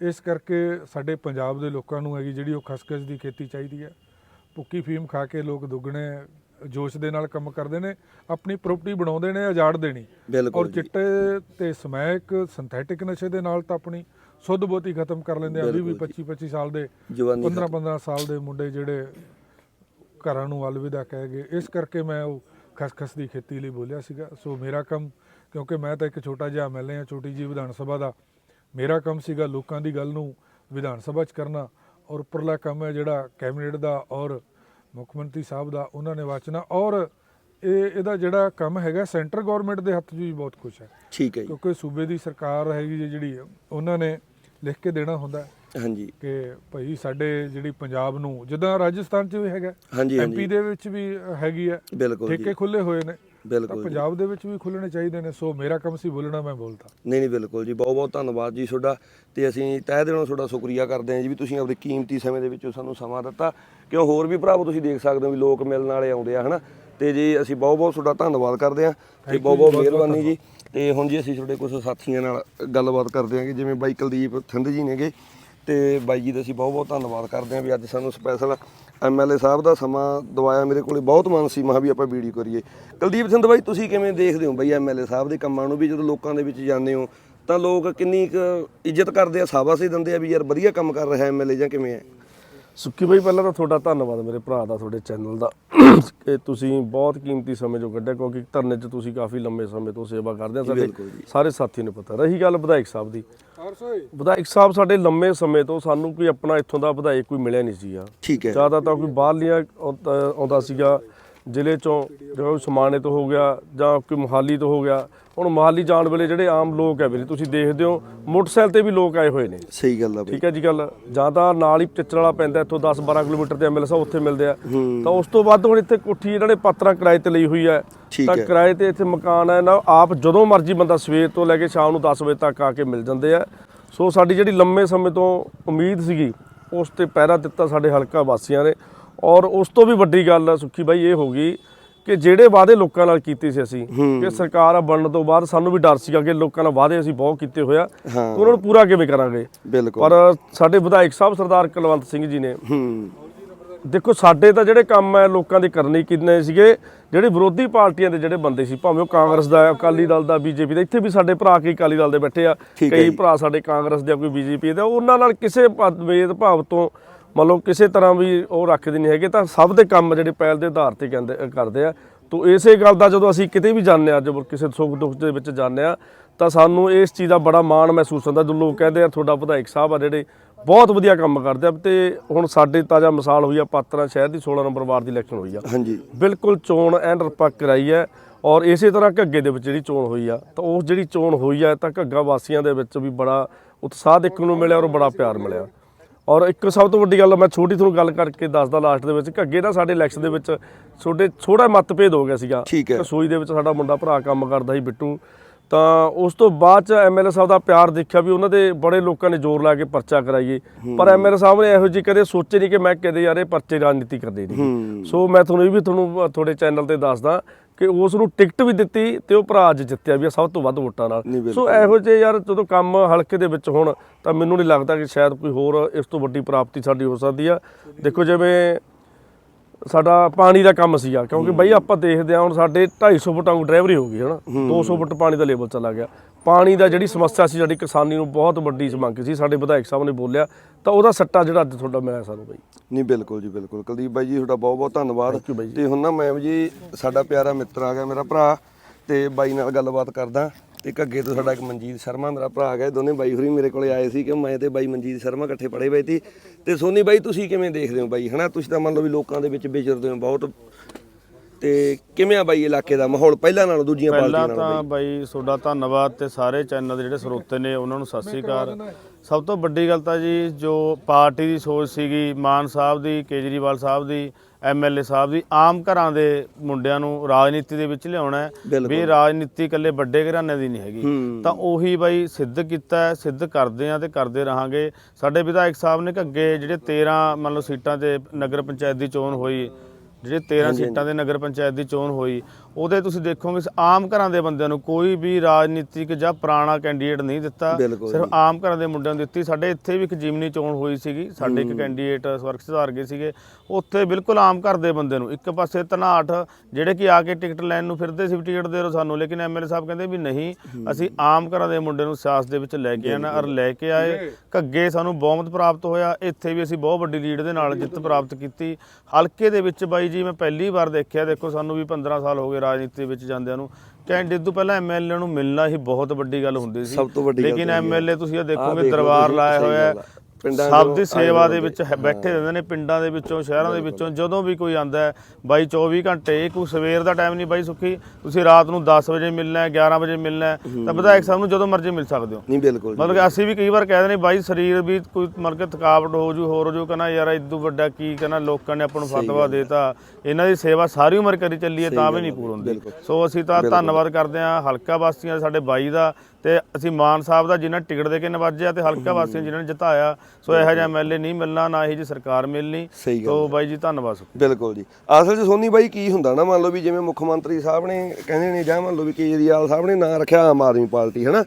ਇਸ ਕਰਕੇ ਸਾਡੇ ਪੰਜਾਬ ਦੇ ਲੋਕਾਂ ਨੂੰ ਹੈਗੀ ਜਿਹੜੀ ਉਹ ਖਸਖਸ ਦੀ ਖੇਤੀ ਚਾਹੀਦੀ ਹੈ। ਭੁੱਕੀ ਫੀਮ ਖਾ ਕੇ ਲੋਕ ਦੁੱਗਣੇ ਜੋਸ਼ ਦੇ ਨਾਲ ਕੰਮ ਕਰਦੇ ਨੇ ਆਪਣੀ ਪ੍ਰਾਪਰਟੀ ਬਣਾਉਂਦੇ ਨੇ ਉਜਾੜ ਦੇਣੀ। ਔਰ ਚਿੱਟੇ ਤੇ ਸਮੈਕ ਸਿੰਥੈਟਿਕ ਨਸ਼ੇ ਦੇ ਨਾਲ ਤਾਂ ਆਪਣੀ ਸੁੱਧ ਬੋਤੀ ਖਤਮ ਕਰ ਲੈਂਦੇ ਆ। 20 ਬਿਲਕੁਲ 25 25 ਸਾਲ ਦੇ ਜਵਾਨੀ 15 15 ਸਾਲ ਦੇ ਮੁੰਡੇ ਜਿਹੜੇ ਘਰਾਂ ਨੂੰ ਅਲਵਿਦਾ ਕਹਿ ਗਏ। ਇਸ ਕਰਕੇ ਮੈਂ ਉਹ ਖਸਖਸ ਦੀ ਖੇਤੀ ਲਈ ਬੋਲਿਆ ਸੀਗਾ। ਸੋ ਮੇਰਾ ਕੰਮ ਕਿਉਂਕਿ ਮੈਂ ਤਾਂ ਇੱਕ ਛੋਟਾ ਜਿਹਾ ਐਮਐਲਏ ਆ ਛੋਟੀ ਜੀ ਵਿਧਾਨ ਸਭਾ ਦਾ ਮੇਰਾ ਕੰਮ ਸੀਗਾ ਲੋਕਾਂ ਦੀ ਗੱਲ ਨੂੰ ਵਿਧਾਨ ਸਭਾ 'ਚ ਕਰਨਾ। ਔਰ ਉੱਪਰਲਾ ਕੰਮ ਹੈ ਜਿਹੜਾ ਕੈਬਨਿਟ ਦਾ ਔਰ ਮੁੱਖ ਮੰਤਰੀ ਸਾਹਿਬ ਦਾ ਉਹਨਾਂ ਨੇ ਵਾਚਣਾ ਔਰ ਇਹ ਇਹਦਾ ਜਿਹੜਾ ਕੰਮ ਹੈਗਾ ਸੈਂਟਰ ਗਵਰਨਮੈਂਟ ਦੇ ਹੱਥ 'ਚ ਵੀ ਬਹੁਤ ਕੁਝ ਹੈ। ਠੀਕ ਹੈ ਜੀ। ਕਿਉਂਕਿ ਸੂਬੇ ਦੀ ਸਰਕਾਰ ਹੈਗੀ ਜਿਹੜੀ ਉਹਨਾਂ ਨੇ ਲਿਖ ਕੇ ਦੇਣਾ ਹੁੰਦਾ ਹਾਂਜੀ। ਕਿ ਭਾਈ ਸਾਡੇ ਜਿਹੜੀ ਪੰਜਾਬ ਨੂੰ ਜਿੱਦਾਂ ਰਾਜਸਥਾਨ 'ਚ ਵੀ ਹੈਗਾ ਐਮਪੀ ਦੇ ਵਿੱਚ ਵੀ ਹੈਗੀ ਹੈ। ਠੇਕੇ ਖੁੱਲੇ ਹੋਏ ਨੇ। ਬਿਲਕੁਲ ਜੀ। ਪੰਜਾਬ ਦੇ ਵਿੱਚ ਵੀ ਖੁੱਲਣੇ ਚਾਹੀਦੇ ਨੇ ਸੋ ਮੇਰਾ ਕੰਮ ਸੀ ਬੋਲਣਾ ਮੈਂ ਬੋਲਤਾ। ਨਹੀਂ ਨਹੀਂ ਬਿਲਕੁਲ ਜੀ ਬਹੁਤ ਬਹੁਤ ਧੰਨਵਾਦ ਜੀ ਤੁਹਾਡਾ। ਤੇ ਅਸੀਂ ਤਹਿ ਦਿਲੋਂ ਤੁਹਾਡਾ ਸ਼ੁਕਰੀਆ ਕਰਦੇ ਹਾਂ ਜੀ ਵੀ ਤੁਸੀਂ ਆਪਦੇ ਕੀਮਤੀ ਸਮੇਂ ਦੇ ਵਿੱਚੋਂ ਸਾਨੂੰ ਸਮਾਂ ਦਿੱਤਾ। ਕਿਉਂ ਹੋਰ ਵੀ ਭਰਾਵੋ ਤੁਸੀਂ ਦੇਖ ਸਕਦੇ ਹੋ ਵੀ ਲੋਕ ਮਿਲਣ ਵਾਲੇ ਆਉਂਦੇ ਆ ਹਨਾ? ਤੇ ਜੀ ਅਸੀਂ ਬਹੁਤ ਬਹੁਤ ਤੁਹਾਡਾ ਧੰਨਵਾਦ ਕਰਦੇ ਹਾਂ ਤੇ ਬਹੁਤ ਬਹੁਤ ਮਿਹਰਬਾਨੀ ਜੀ। ਤੇ ਹੁਣ ਜੀ ਅਸੀਂ ਤੁਹਾਡੇ ਕੁਝ ਸਾਥੀਆਂ ਨਾਲ ਗੱਲਬਾਤ ਕਰਦੇ ਹਾਂ ਕਿ ਜਿਵੇਂ ਬਾਈ ਕੁਲਦੀਪ ਥਿੰਦ ਜੀ ਨੇਗੇ। ਤੇ ਬਾਈ ਜੀ ਦਾ ਅਸੀਂ ਬਹੁਤ ਬਹੁਤ ਧੰਨਵਾਦ ਕਰਦੇ ਹਾਂ ਵੀ ਅੱਜ ਸਾਨੂੰ ਸਪੈਸ਼ਲ ਐਮਐਲਏ ਸਾਹਿਬ ਦਾ ਸਮਾਂ ਦਵਾਇਆ। ਮੇਰੇ ਕੋਲੇ ਬਹੁਤ ਮਨ ਸੀ, ਮਹਾ ਵੀ ਆਪਾਂ ਵੀਡੀਓ ਕਰੀਏ। ਕੁਲਦੀਪ ਸਿੰਘ ਬਾਈ, ਤੁਸੀਂ ਕਿਵੇਂ ਦੇਖਦੇ ਹੋ ਬਾਈ ਐਮਐਲਏ ਸਾਹਿਬ ਦੇ ਕੰਮਾਂ ਨੂੰ? ਵੀ ਜਦੋਂ ਲੋਕਾਂ ਦੇ ਵਿੱਚ ਜਾਂਦੇ ਹੋ, ਤਾਂ ਲੋਕ ਕਿੰਨੀ ਕੁ ਇੱਜ਼ਤ ਕਰਦੇ ਆ, ਸਾਬਾਸੇ ਦਿੰਦੇ ਆ ਵੀ ਯਾਰ ਵਧੀਆ ਕੰਮ ਕਰ ਰਿਹਾ ਐਮਐਲਏ ਜਾਂ ਕਿਵੇਂ ਹੈ? ਸੁੱਕੀ ਬਾਈ ਪਹਿਲਾਂ ਤਾਂ ਤੁਹਾਡਾ ਧੰਨਵਾਦ ਮੇਰੇ ਭਰਾ ਦਾ ਤੁਹਾਡੇ ਚੈਨਲ ਦਾ। ਕਿ ਤੁਸੀਂ ਬਹੁਤ ਕੀਮਤੀ ਸਮੇਂ ਜੋ ਕੱਢਿਆ ਕਿਉਂਕਿ ਧਰਨੇ 'ਚ ਤੁਸੀਂ ਕਾਫੀ ਲੰਮੇ ਸਮੇਂ ਤੋਂ ਸੇਵਾ ਕਰਦੇ ਆ ਸਾਡੇ। ਸਾਰੇ ਸਾਥੀ ਨੂੰ ਪਤਾ। ਰਹੀ ਗੱਲ ਵਿਧਾਇਕ ਸਾਹਿਬ ਦੀ। ਵਿਧਾਇਕ ਸਾਹਿਬ ਸਾਡੇ ਲੰਮੇ ਸਮੇਂ ਤੋਂ ਸਾਨੂੰ ਕੋਈ ਆਪਣਾ ਇੱਥੋਂ ਦਾ ਵਿਧਾਇਕ ਕੋਈ ਮਿਲਿਆ ਨਹੀਂ ਸੀਗਾ। ਠੀਕ ਹੈ। ਜ਼ਿਆਦਾ ਤਾਂ ਕੋਈ ਬਾਹਰਲੀਆਂ ਆਉਂਦਾ ਆਉਂਦਾ ਸੀਗਾ ਜ਼ਿਲ੍ਹੇ ਚੋਂ ਜਿਹੜਾ ਕੋਈ ਸਮਾਣੇ ਤੋਂ ਹੋ ਗਿਆ ਜਾਂ ਕੋਈ ਮੁਹਾਲੀ ਤੋਂ ਹੋ ਗਿਆ ਹੁਣ ਮੁਹਾਲੀ ਜਾਣ ਵੇਲੇ ਜਿਹੜੇ ਆਮ ਲੋਕ ਹੈ ਵੀਰੇ ਤੁਸੀਂ ਦੇਖਦੇ ਹੋ ਮੋਟਰਸਾਈਕਲ ਤੇ ਵੀ ਲੋਕ ਆਏ ਹੋਏ ਨੇ। ਸਹੀ ਗੱਲ ਆ ਬਾਈ। ਠੀਕ ਹੈ ਜੀ ਗੱਲ। ਜਾਂ ਤਾਂ ਨਾਲ ਹੀ ਚੱਚੜ ਵਾਲਾ ਪੈਂਦਾ ਇੱਥੋਂ 10 12 ਕਿਲੋਮੀਟਰ ਤੇ ਐਮਐਲਏ ਸਾਹਿਬ ਉੱਥੇ ਮਿਲਦੇ ਆ। ਤਾਂ ਉਸ ਤੋਂ ਬਾਅਦ ਹੁਣ ਇੱਥੇ ਕੋਠੀ ਇਹਨਾਂ ਨੇ ਪਾਤਰਾ ਕਿਰਾਏ ਤੇ ਲਈ ਹੋਈ ਹੈ। ਤਾਂ। ਕਿਰਾਏ ਤੇ ਇੱਥੇ ਮਕਾਨ ਹੈ ਨਾ ਆਪ ਜਦੋਂ ਮਰਜ਼ੀ ਬੰਦਾ ਸਵੇਰ ਤੋਂ ਲੈ ਕੇ ਸ਼ਾਮ ਨੂੰ 10 ਵਜੇ ਤੱਕ ਆ ਕੇ ਮਿਲ ਜਾਂਦੇ ਆ। ਸੋ ਸਾਡੀ ਜਿਹੜੀ ਲੰਮੇ ਸਮੇਂ ਤੋਂ ਉਮੀਦ ਸੀਗੀ ਉਸ ਤੇ ਪਹਿਰਾ ਦਿੱਤਾ ਸਾਡੇ ਹਲਕਾ ਵਾਸੀਆਂ ਨੇ। ਔਰ ਉਸ ਤੋਂ ਵੀ ਵੱਡੀ ਗੱਲ ਸੁੱਖੀ ਬਾਈ ਇਹ ਹੋ ਗਈ ਕਿ ਜਿਹੜੇ ਵਾਅਦੇ ਲੋਕਾਂ ਨਾਲ ਕੀਤੇ ਸੀ ਅਸੀਂ। ਕਿ ਸਰਕਾਰ ਆ ਬਣਨ ਤੋਂ ਬਾਅਦ ਸਾਨੂੰ ਵੀ ਡਰ ਸੀਗਾ ਕਿ ਲੋਕਾਂ ਨਾਲ ਵਾਅਦੇ ਅਸੀਂ ਬਹੁਤ ਕੀਤੇ ਹੋਇਆ ਉਹਨਾਂ ਨੂੰ ਪੂਰਾ ਕਿਵੇਂ ਕਰਾਂਗੇ ਬਿਲਕੁਲ ਪਰ ਸਾਡੇ ਵਿਧਾਇਕ ਸਾਹਿਬ ਸਰਦਾਰ ਕੁਲਵੰਤ ਸਿੰਘ ਜੀ ਨੇ ਦੇਖੋ ਸਾਡੇ ਤਾਂ ਜਿਹੜੇ ਕੰਮ ਹੈ ਲੋਕਾਂ ਦੇ ਕਰਨੇ ਕਿੰਨੇ ਸੀਗੇ ਜਿਹੜੇ ਵਿਰੋਧੀ ਪਾਰਟੀਆਂ ਦੇ ਜਿਹੜੇ ਬੰਦੇ ਸੀ ਭਾਵੇਂ ਉਹ ਕਾਂਗਰਸ ਦਾ ਅਕਾਲੀ ਦਲ ਦਾ ਬੀਜੇਪੀ ਦਾ ਇੱਥੇ ਵੀ ਸਾਡੇ ਭਰਾ ਕਈ ਅਕਾਲੀ ਦਲ ਦੇ ਬੈਠੇ ਆ ਕਈ। ਭਰਾ ਸਾਡੇ ਕਾਂਗਰਸ ਦੇ ਕੋਈ ਬੀਜੇਪੀ ਦੇ ਉਹਨਾਂ ਨਾਲ ਕਿਸੇ ਭੇਦ ਭਾਵ ਤੋਂ ਮਤਲਬ ਕਿਸੇ ਤਰ੍ਹਾਂ ਵੀ ਉਹ ਰੱਖਦੇ ਨਹੀਂ ਹੈਗੇ ਤਾਂ ਸਭ ਦੇ ਕੰਮ ਜਿਹੜੇ ਪਹਿਲ ਦੇ ਆਧਾਰ ਤੇ ਕਹਿੰਦੇ ਕਰਦੇ ਆ। ਤੋ ਇਸੇ ਗੱਲ ਦਾ ਜਦੋਂ ਅਸੀਂ ਕਿਤੇ ਵੀ ਜਾਂਦੇ ਆ ਜਦੋਂ ਕਿਸੇ ਸੁੱਖ ਦੁੱਖ ਦੇ ਵਿੱਚ ਜਾਂਦੇ ਆ ਤਾਂ ਸਾਨੂੰ ਇਸ ਚੀਜ਼ ਦਾ ਬੜਾ ਮਾਣ ਮਹਿਸੂਸ ਹੁੰਦਾ। ਜਦੋਂ ਲੋਕ ਕਹਿੰਦੇ ਆ ਤੁਹਾਡਾ ਵਿਧਾਇਕ ਸਾਹਿਬ ਆ ਜਿਹੜੇ ਬਹੁਤ ਵਧੀਆ ਕੰਮ ਕਰਦੇ ਆ ਤੇ ਹੁਣ ਸਾਡੇ ਤਾਜ਼ਾ ਮਿਸਾਲ ਹੋਈ ਆ ਪਾਤਰਾ ਸ਼ਹਿਰ ਦੀ 16 ਨੰਬਰ ਵਾਰਡ ਦੀ ਇਲੈਕਸ਼ਨ ਹੋਈ ਆ। ਹਾਂਜੀ। ਬਿਲਕੁਲ ਚੋਣ ਐਨ ਰਪੱਕ ਕਰਾਈ ਹੈ ਔਰ ਇਸੇ ਤਰ੍ਹਾਂ ਘੱਗੇ ਦੇ ਵਿੱਚ ਜਿਹੜੀ ਚੋਣ ਹੋਈ ਆ ਤਾਂ ਉਸ ਜਿਹੜੀ ਚੋਣ ਹੋਈ ਆ ਤਾਂ ਘੱਗਾ ਵਾਸੀਆਂ ਦੇ ਵਿੱਚ ਵੀ ਬੜਾ ਉਤਸ਼ਾਹ ਦੇਖਣ ਨੂੰ ਮਿਲਿਆ ਔਰ ਬੜਾ ਪਿਆਰ ਮਿਲਿਆ। ਔਰ ਇੱਕ ਸਭ ਤੋਂ ਵੱਡੀ ਗੱਲ ਮੈਂ ਛੋਟੀ ਤੁਹਾਨੂੰ ਗੱਲ ਕਰਕੇ ਦੱਸਦਾ ਲਾਸਟ ਦੇ ਵਿੱਚ ਘੱਗੇ ਦਾ ਸਾਡੇ ਇਲੈਕਸ਼ਨ ਦੇ ਵਿੱਚ ਛੋਟੇ ਥੋੜਾ ਮਤਭੇਦ ਹੋ ਗਿਆ ਸੀਗਾ। ਰਸੋਈ ਦੇ ਵਿੱਚ ਸਾਡਾ ਮੁੰਡਾ ਭਰਾ ਕੰਮ ਕਰਦਾ ਸੀ ਬਿੱਟੂ। ਤਾਂ ਉਸ ਤੋਂ ਬਾਅਦ ਚ ਐਮਐਲਏ ਸਾਹਿਬ ਦਾ ਪਿਆਰ ਦੇਖਿਆ ਵੀ ਉਹਨਾਂ ਦੇ ਬੜੇ ਲੋਕਾਂ ਨੇ ਜ਼ੋਰ ਲਾ ਕੇ ਪਰਚਾ ਕਰਾਈਏ। ਪਰ ਐਮਐਲਏ ਸਾਹਿਬ ਨੇ ਇਹੋ ਜਿਹੀ ਕਦੇ ਸੋਚੇ ਨਹੀਂ ਕਿ ਮੈਂ ਕਦੇ ਯਾਰ ਇਹ ਪਰਚੇ ਰਾਜਨੀਤੀ ਕਰਦੇ ਨਹੀਂ ਸੋ ਮੈਂ ਤੁਹਾਨੂੰ ਇਹ ਵੀ ਤੁਹਾਨੂੰ ਤੁਹਾਡੇ ਚੈਨਲ ਤੇ ਦੱਸਦਾ ਕਿ ਉਸ ਨੂੰ ਟਿਕਟ ਵੀ ਦਿੱਤੀ ਤੇ ਉਹ ਭਰਾ ਅੱਜ ਜਿੱਤਿਆ ਵੀ ਆ ਸਭ ਤੋਂ ਵੱਧ ਵੋਟਾਂ ਨਾਲ। ਸੋ ਇਹੋ ਜਿਹੇ ਯਾਰ ਜਦੋਂ ਕੰਮ ਹਲਕੇ ਦੇ ਵਿੱਚ ਹੋਣ ਤਾਂ ਮੈਨੂੰ ਨਹੀਂ ਲੱਗਦਾ ਕਿ ਸ਼ਾਇਦ ਕੋਈ ਹੋਰ ਇਸ ਤੋਂ ਵੱਡੀ ਪ੍ਰਾਪਤੀ ਸਾਡੀ ਹੋ ਸਕਦੀ ਆ ਦੇਖੋ ਜਿਵੇਂ ਸਾਡਾ ਪਾਣੀ ਦਾ ਕੰਮ ਸੀਗਾ ਕਿਉਂਕਿ ਬਈ ਆਪਾਂ ਦੇਖਦੇ ਆ ਹੁਣ ਸਾਡੇ 250 ਫੁੱਟਾਂ ਨੂੰ ਡਰਾਈਵਰੀ ਹੋ ਗਈ ਹਨਾ? 200 ਫੁੱਟ ਪਾਣੀ ਦਾ ਲੈਵਲ ਚਲਾ ਗਿਆ। ਪਾਣੀ ਦਾ ਜਿਹੜੀ ਸਮੱਸਿਆ ਸੀ ਸਾਡੀ ਕਿਸਾਨੀ ਨੂੰ ਬਹੁਤ ਵੱਡੀ ਮੰਗ ਸੀ ਸਾਡੇ ਵਿਧਾਇਕ ਸਾਹਿਬ ਨੇ ਬੋਲਿਆ ਤਾਂ ਉਹਦਾ ਸੱਟਾ ਜਿਹੜਾ ਅੱਜ ਤੁਹਾਡਾ ਮਿਲਿਆ ਸਾਨੂੰ ਬਈ। ਨਹੀਂ ਬਿਲਕੁਲ ਜੀ ਬਿਲਕੁਲ। ਕੁਲਦੀਪ ਬਾਈ ਜੀ ਤੁਹਾਡਾ ਬਹੁਤ ਬਹੁਤ ਧੰਨਵਾਦ। ਤੇ ਹੁਣ ਨਾ ਮੈਂ ਜੀ ਸਾਡਾ ਪਿਆਰਾ ਮਿੱਤਰ ਆ ਗਿਆ ਮੇਰਾ ਭਰਾ ਤੇ ਬਾਈ ਨਾਲ ਗੱਲਬਾਤ ਕਰਦਾ। ਤੇ ਘੱਗੇ ਤੋਂ ਸਾਡਾ ਇੱਕ ਮਨਜੀਤ ਸ਼ਰਮਾ ਮੇਰਾ ਭਰਾ ਗਿਆ ਦੋਨੇ ਬਾਈ ਹੋਰੀ ਮੇਰੇ ਕੋਲੇ ਆਏ ਸੀ ਕਿ ਮੈਂ ਤੇ ਬਾਈ ਮਨਜੀਤ ਸ਼ਰਮਾ ਇਕੱਠੇ ਪੜੇ ਹੋਏ ਸੀ। ਤੇ ਸੋਨੀ ਬਾਈ ਤੁਸੀਂ ਕਿਵੇਂ ਦੇਖਦੇ ਹੋ ਬਾਈ? ਹਨਾ ਤੁਸੀਂ ਤਾਂ ਮੰਨ ਲਓ ਵੀ ਲੋਕਾਂ ਦੇ ਵਿੱਚ ਵਿਚਰਦੇ ਹੋ ਬਹੁਤ। ਤੇ ਕਿਵੇਂ ਆ ਬਾਈ ਇਲਾਕੇ ਦਾ ਮਾਹੌਲ? ਪਹਿਲਾਂ ਨਾਲੋਂ ਦੂਜੀਆਂ ਪਹਿਲਾਂ ਪਾਰਟੀਆਂ ਨਾਲੋਂ ਤਾਂ ਬਾਈ ਤੁਹਾਡਾ ਧੰਨਵਾਦ ਤੇ ਸਾਰੇ ਚੈਨਲ ਦੇ ਜਿਹੜੇ ਸਰੋਤੇ ਨੇ ਉਹਨਾਂ ਨੂੰ ਸਤਿ ਸ੍ਰੀ ਅਕਾਲ। ਸਭ ਤੋਂ ਵੱਡੀ ਗੱਲ ਤਾਂ ਜੀ ਜੋ ਪਾਰਟੀ ਦੀ ਸੋਚ ਸੀਗੀ ਮਾਨ ਸਾਹਿਬ ਦੀ ਕੇਜਰੀਵਾਲ ਸਾਹਿਬ ਦੀ ਐਮਐਲਏ ਸਾਹਿਬ ਦੀ ਆਮ ਘਰਾਂ ਦੇ ਮੁੰਡਿਆਂ ਨੂੰ ਰਾਜਨੀਤੀ ਦੇ ਵਿੱਚ ਲਿਆਉਣਾ। ਵੀ ਰਾਜਨੀਤੀ ਇਕੱਲੇ ਵੱਡੇ ਘਰਾਣੇ ਦੀ ਨਹੀਂ ਹੈਗੀ। ਤਾਂ ਉਹੀ ਬਾਈ ਸਿੱਧ ਕੀਤਾ ਸਿੱਧ ਕਰਦੇ ਆ ਤੇ ਕਰਦੇ ਰਹਾਂਗੇ ਸਾਡੇ ਵਿਧਾਇਕ ਸਾਹਿਬ ਨੇ ਕਿ ਅੱਗੇ ਜਿਹੜੇ 13 ਮੰਨ ਲਓ ਸੀਟਾਂ ਤੇ ਨਗਰ ਪੰਚਾਇਤ ਦੀ ਚੋਣ ਹੋਈ ਜਿਹੜੇ 13 ਸੀਟਾਂ ਦੇ ਨਗਰ ਪੰਚਾਇਤ ਦੀ ਚੋਣ ਹੋਈ ਉਹਦੇ ਤੁਸੀਂ ਦੇਖੋਗੇ ਆਮ ਘਰਾਂ ਦੇ ਬੰਦਿਆਂ ਨੂੰ ਕੋਈ ਵੀ ਰਾਜਨੀਤਿਕ ਜਾਂ ਪੁਰਾਣਾ ਕੈਂਡੀਡੇਟ ਨਹੀਂ ਦਿੱਤਾ। ਬਿਲਕੁਲ ਸਿਰਫ ਆਮ ਘਰਾਂ ਦੇ ਮੁੰਡਿਆਂ ਨੂੰ ਦਿੱਤੀ। ਸਾਡੇ ਇੱਥੇ ਵੀ ਇੱਕ ਜਿਮਨੀ ਚੋਣ ਹੋਈ ਸੀਗੀ। ਸਾਡੇ ਇੱਕ ਕੈਂਡੀਡੇਟ ਸਵਰਗ ਸੁਧਾਰ ਗਏ ਸੀਗੇ। ਉੱਥੇ ਬਿਲਕੁਲ ਆਮ ਘਰ ਦੇ ਬੰਦੇ ਨੂੰ ਇੱਕ ਪਾਸੇ ਧਨਾਟ ਜਿਹੜੇ ਕਿ ਆ ਕੇ ਟਿਕਟ ਲੈਣ ਨੂੰ ਫਿਰਦੇ ਸੀ ਟਿਕਟ ਦੇ ਦਿਓ ਸਾਨੂੰ ਲੇਕਿਨ ਐਮਐਲਏ ਸਾਹਿਬ ਕਹਿੰਦੇ ਵੀ ਨਹੀਂ ਅਸੀਂ ਆਮ ਘਰਾਂ ਦੇ ਮੁੰਡੇ ਨੂੰ ਸਿਆਸਤ ਦੇ ਵਿੱਚ ਲੈ ਕੇ ਆਣਾ ਔਰ ਲੈ ਕੇ ਆਏ। ਘੱਗੇ ਸਾਨੂੰ ਬਹੁਮਤ ਪ੍ਰਾਪਤ ਹੋਇਆ। ਇੱਥੇ ਵੀ ਅਸੀਂ ਬਹੁਤ ਵੱਡੀ ਲੀਡ ਦੇ ਨਾਲ ਜਿੱਤ ਪ੍ਰਾਪਤ ਕੀਤੀ। ਹਲਕੇ ਦੇ ਵਿੱਚ ਬਾਈ ਜੀ ਮੈਂ ਪਹਿਲੀ ਵਾਰ ਦੇਖਿਆ। ਦੇਖੋ ਸਾਨੂੰ ਵੀ 15 ਸਾਲ ਹੋ ਗਏ ਰਾਜਨੀਤੀ ਵਿੱਚ ਜਾਂਦਿਆਂ ਨੂੰ ਕੈਂਡੀਡੇਟ ਤੋਂ ਪਹਿਲਾਂ ਐਮਐਲਏ ਨੂੰ ਮਿਲਣਾ ਹੀ ਬਹੁਤ ਵੱਡੀ ਗੱਲ ਹੁੰਦੀ ਸੀ ਸਭ ਤੋਂ ਵੱਡੀ ਗੱਲ ਲੇਕਿਨ। ਐਮਐਲਏ ਤੁਸੀਂ ਇਹ ਦੇਖੋਗੇ ਦਰਬਾਰ ਲਾਇਆ ਹੋਇਆ ਪਿੰਡਾਂ ਸਭ ਦੀ ਸੇਵਾ ਦੇ। ਵਿੱਚ ਹੈ- ਬੈਠੇ ਰਹਿੰਦੇ ਨੇ ਪਿੰਡਾਂ ਦੇ ਵਿੱਚੋਂ ਸ਼ਹਿਰਾਂ ਦੇ ਵਿੱਚੋਂ ਜਦੋਂ ਵੀ ਕੋਈ ਆਂਦਾ ਹੈ ਬਾਈ 24 ਘੰਟੇ ਕੋਈ ਸਵੇਰ ਦਾ ਟਾਈਮ ਨਹੀਂ ਬਾਈ ਸੁੱਖੀ। ਤੁਸੀਂ ਰਾਤ ਨੂੰ 10 ਵਜੇ ਮਿਲਣਾ ਹੈ 11 ਵਜੇ ਮਿਲਣਾ ਹੈ ਤਾਂ ਵਿਧਾਇਕ ਸਾਹਿਬ ਨੂੰ ਜਦੋਂ ਮਰਜ਼ੀ ਮਿਲ ਸਕਦੇ ਹੋ। ਨਹੀਂ ਬਿਲਕੁਲ ਜੀ। ਮਤਲਬ ਕਿ ਅਸੀਂ ਵੀ ਕਈ ਵਾਰ ਕਹਿ ਦਿੰਦੇ ਬਾਈ ਸਰੀਰ ਵੀ ਕੋਈ ਮਤਲਬ ਕਿ ਥਕਾਵਟ ਹੋ ਜੂ ਹੋਰ ਹੋ ਜੂ ਕਹਿੰਦਾ ਯਾਰ ਇਦੋਂ ਵੱਡਾ ਕੀ ਕਹਿੰਦਾ ਲੋਕਾਂ ਨੇ ਆਪਾਂ ਨੂੰ ਫਤਵਾ ਦੇਤਾ। ਇਹਨਾਂ ਦੀ ਸੇਵਾ ਸਾਰੀ ਉਮਰ ਕਰੀ ਚੱਲੀ ਹੈ ਤਾਂ ਵੀ ਨਹੀਂ ਪੂਰ ਹੁੰਦੀ। ਸੋ ਅਸੀਂ ਤਾਂ ਧੰਨਵਾਦ ਕਰਦੇ ਹਾਂ ਹਲਕਾ ਵਾਸੀਆਂ ਦਾ, ਸਾਡੇ ਬਾਈ ਦਾ ਤੇ ਅਸੀਂ ਮਾਨ ਸਾਹਿਬ ਦਾ ਜਿਨ੍ਹਾਂ ਟਿਕਟ ਦੇ ਕੇ ਨਵਾਜਿਆ ਤੇ ਹਲਕਾ ਵਾਸੀਆਂ ਜਿਨ੍ਹਾਂ ਨੇ ਜਿਤਾਇਆ ਸੋ ਇਹੋ ਜਿਹਾ ਐਮਐਲਏ ਨਹੀਂ ਮਿਲਣਾ ਨਾ ਇਹੋ ਜੀ ਸਰਕਾਰ ਮਿਲਣੀ। ਸਹੀ ਗੱਲ ਸੋ ਬਾਈ ਜੀ ਧੰਨਵਾਦ ਬਿਲਕੁਲ ਜੀ। ਅਸਲ 'ਚ ਸੋਨੀ ਬਾਈ ਕੀ ਹੁੰਦਾ ਨਾ ਮੰਨ ਲਓ ਵੀ ਜਿਵੇਂ ਮੁੱਖ ਮੰਤਰੀ ਸਾਹਿਬ ਨੇ ਕਹਿੰਦੇ ਨੇ ਜਾਂ ਮੰਨ ਲਓ ਵੀ ਕੇਜਰੀਵਾਲ ਸਾਹਿਬ ਨੇ ਨਾਂ ਰੱਖਿਆ ਆਮ ਆਦਮੀ ਪਾਰਟੀ ਹਨਾ?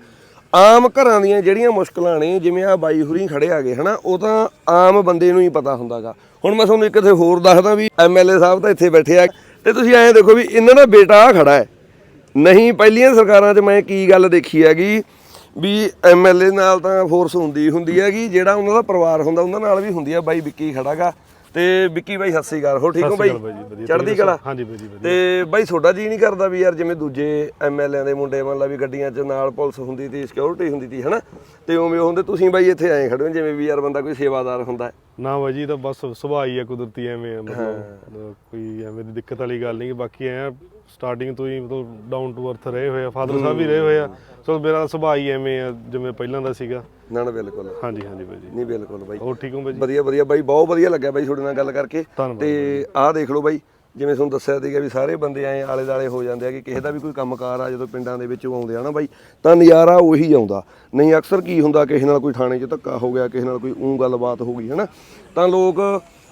ਆਮ ਘਰਾਂ ਦੀਆਂ ਜਿਹੜੀਆਂ ਮੁਸ਼ਕਲਾਂ ਨੇ ਜਿਵੇਂ ਆ ਬਾਈ ਹੁਰੀ ਖੜੇ ਆਗੇ ਹਨਾ ਉਹ ਤਾਂ ਆਮ ਬੰਦੇ ਨੂੰ ਹੀ ਪਤਾ ਹੁੰਦਾਗਾ। ਹੁਣ ਮੈਂ ਤੁਹਾਨੂੰ ਇੱਕ ਇੱਥੇ ਹੋਰ ਦੱਸਦਾ ਵੀ ਐਮਐਲਏ ਸਾਹਿਬ ਤਾਂ ਇੱਥੇ ਬੈਠੇ ਆ। ਤੇ ਤੁਸੀਂ ਐਂ ਦੇਖੋ ਵੀ ਇਹਨਾਂ ਦਾ ਬੇਟਾ ਆ ਖੜਾ ਹੈ। ਨਹੀਂ ਪਹਿਲੀਆਂ ਸਰਕਾਰਾਂ 'ਚ ਮੈਂ ਕੀ ਗੱਲ ਦੇਖੀ ਹੈਗੀ ਵੀ ਐਮਐਲਏ ਨਾਲ ਤਾਂ ਫੋਰਸ ਹੁੰਦੀ ਹੁੰਦੀ ਹੈਗੀ ਜਿਹੜਾ ਉਹਨਾਂ ਦਾ ਪਰਿਵਾਰ ਹੁੰਦਾ ਉਹਨਾਂ ਨਾਲ ਵੀ ਹੁੰਦੀ ਆ। ਬਾਈ ਵਿੱਕੀ ਖੜਾਗਾ ਤੇ ਵਿੱਕੀ ਬਾਈ ਸਤਿ ਸ੍ਰੀ ਅਕਾਲ। ਹੋ ਠੀਕ ਹੋ ਬਾਈ? ਚੜ੍ਹਦੀ ਕਲਾ? ਹਾਂਜੀ ਬਾਈ ਜੀ ਵਧੀਆ। ਤੇ ਬਾਈ ਤੁਹਾਡਾ ਜੀ ਨਹੀਂ ਕਰਦਾ ਵੀ ਯਾਰ ਜਿਵੇਂ ਦੂਜੇ ਐਮਐਲਏ ਦੇ ਮੁੰਡੇ ਮੰਨ ਲਾ ਵੀ ਗੱਡੀਆਂ 'ਚ ਨਾਲ ਪੁਲਿਸ ਹੁੰਦੀ ਤੀ ਸਿਕਿਉਰਿਟੀ ਹੁੰਦੀ ਤੀ ਹਨਾ? ਤੇ ਉਵੇਂ ਉਹ ਹੁੰਦੇ ਤੁਸੀਂ ਬਾਈ ਇੱਥੇ ਆਏ ਖੜੇ ਹੋ ਜਿਵੇਂ ਵੀ ਯਾਰ ਬੰਦਾ ਕੋਈ ਸੇਵਾਦਾਰ ਹੁੰਦਾ। ਨਾ ਬਾਈ ਜੀ ਤਾਂ ਬਸ ਸੁਭਾਅ ਹੀ ਆ ਕੁਦਰਤੀ ਐਵੇਂ ਮਤਲਬ ਕੋਈ ਐਵੇਂ ਦੀ ਦਿੱਕਤ ਵਾਲੀ ਗੱਲ ਨਹੀਂ ਬਾਕੀ ਐ ਸਟਾਰਟਿੰਗ ਤੋਂ ਹੀ ਮਤਲਬ ਡਾਊਨ ਟੂ ਅਰਥ ਰਹੇ ਹੋਏ ਆ ਫਾਦਰ ਸਾਹਿਬ ਵੀ ਰਹੇ ਹੋਏ ਆ। ਸੋ ਮੇਰਾ ਸੁਭਾਅ ਹੀ ਐਵੇਂ ਆ ਜਿਵੇਂ ਪਹਿਲਾਂ ਦਾ ਸੀਗਾ। ਨਾ ਨਾ ਬਿਲਕੁਲ। ਹਾਂਜੀ ਹਾਂਜੀ ਬਾਈ ਜੀ। ਨਹੀਂ ਬਿਲਕੁਲ ਬਾਈ ਹੋਰ ਠੀਕ ਹੋ ਬਾਈ ਜੀ? ਵਧੀਆ ਵਧੀਆ ਬਾਈ ਬਹੁਤ ਵਧੀਆ ਲੱਗਿਆ ਬਾਈ ਤੁਹਾਡੇ ਨਾਲ ਗੱਲ ਕਰਕੇ। ਤੇ ਆਹ ਦੇਖ ਲਓ ਬਾਈ ਜਿਵੇਂ ਤੁਹਾਨੂੰ ਦੱਸਿਆ ਸੀਗਾ ਵੀ ਸਾਰੇ ਬੰਦੇ ਐ ਆਲੇ ਦਾਲੇ ਹੋ ਜਾਂਦੇ ਆ ਕਿ ਕਿਸੇ ਦਾ ਵੀ ਕੋਈ ਕੰਮਕਾਰ ਆ ਜਦੋਂ ਪਿੰਡਾਂ ਦੇ ਵਿੱਚੋਂ ਆਉਂਦੇ ਆ ਨਾ ਬਾਈ ਤਾਂ ਨਜ਼ਾਰਾ ਉਹੀ ਆਉਂਦਾ। ਨਹੀਂ ਅਕਸਰ ਕੀ ਹੁੰਦਾ ਕਿਸੇ ਨਾਲ ਕੋਈ ਥਾਣੇ 'ਚ ਧੱਕਾ ਹੋ ਗਿਆ ਕਿਸੇ ਨਾਲ ਕੋਈ ਊਂ ਗੱਲਬਾਤ ਹੋ ਗਈ ਹਨਾ? ਤਾਂ ਲੋਕ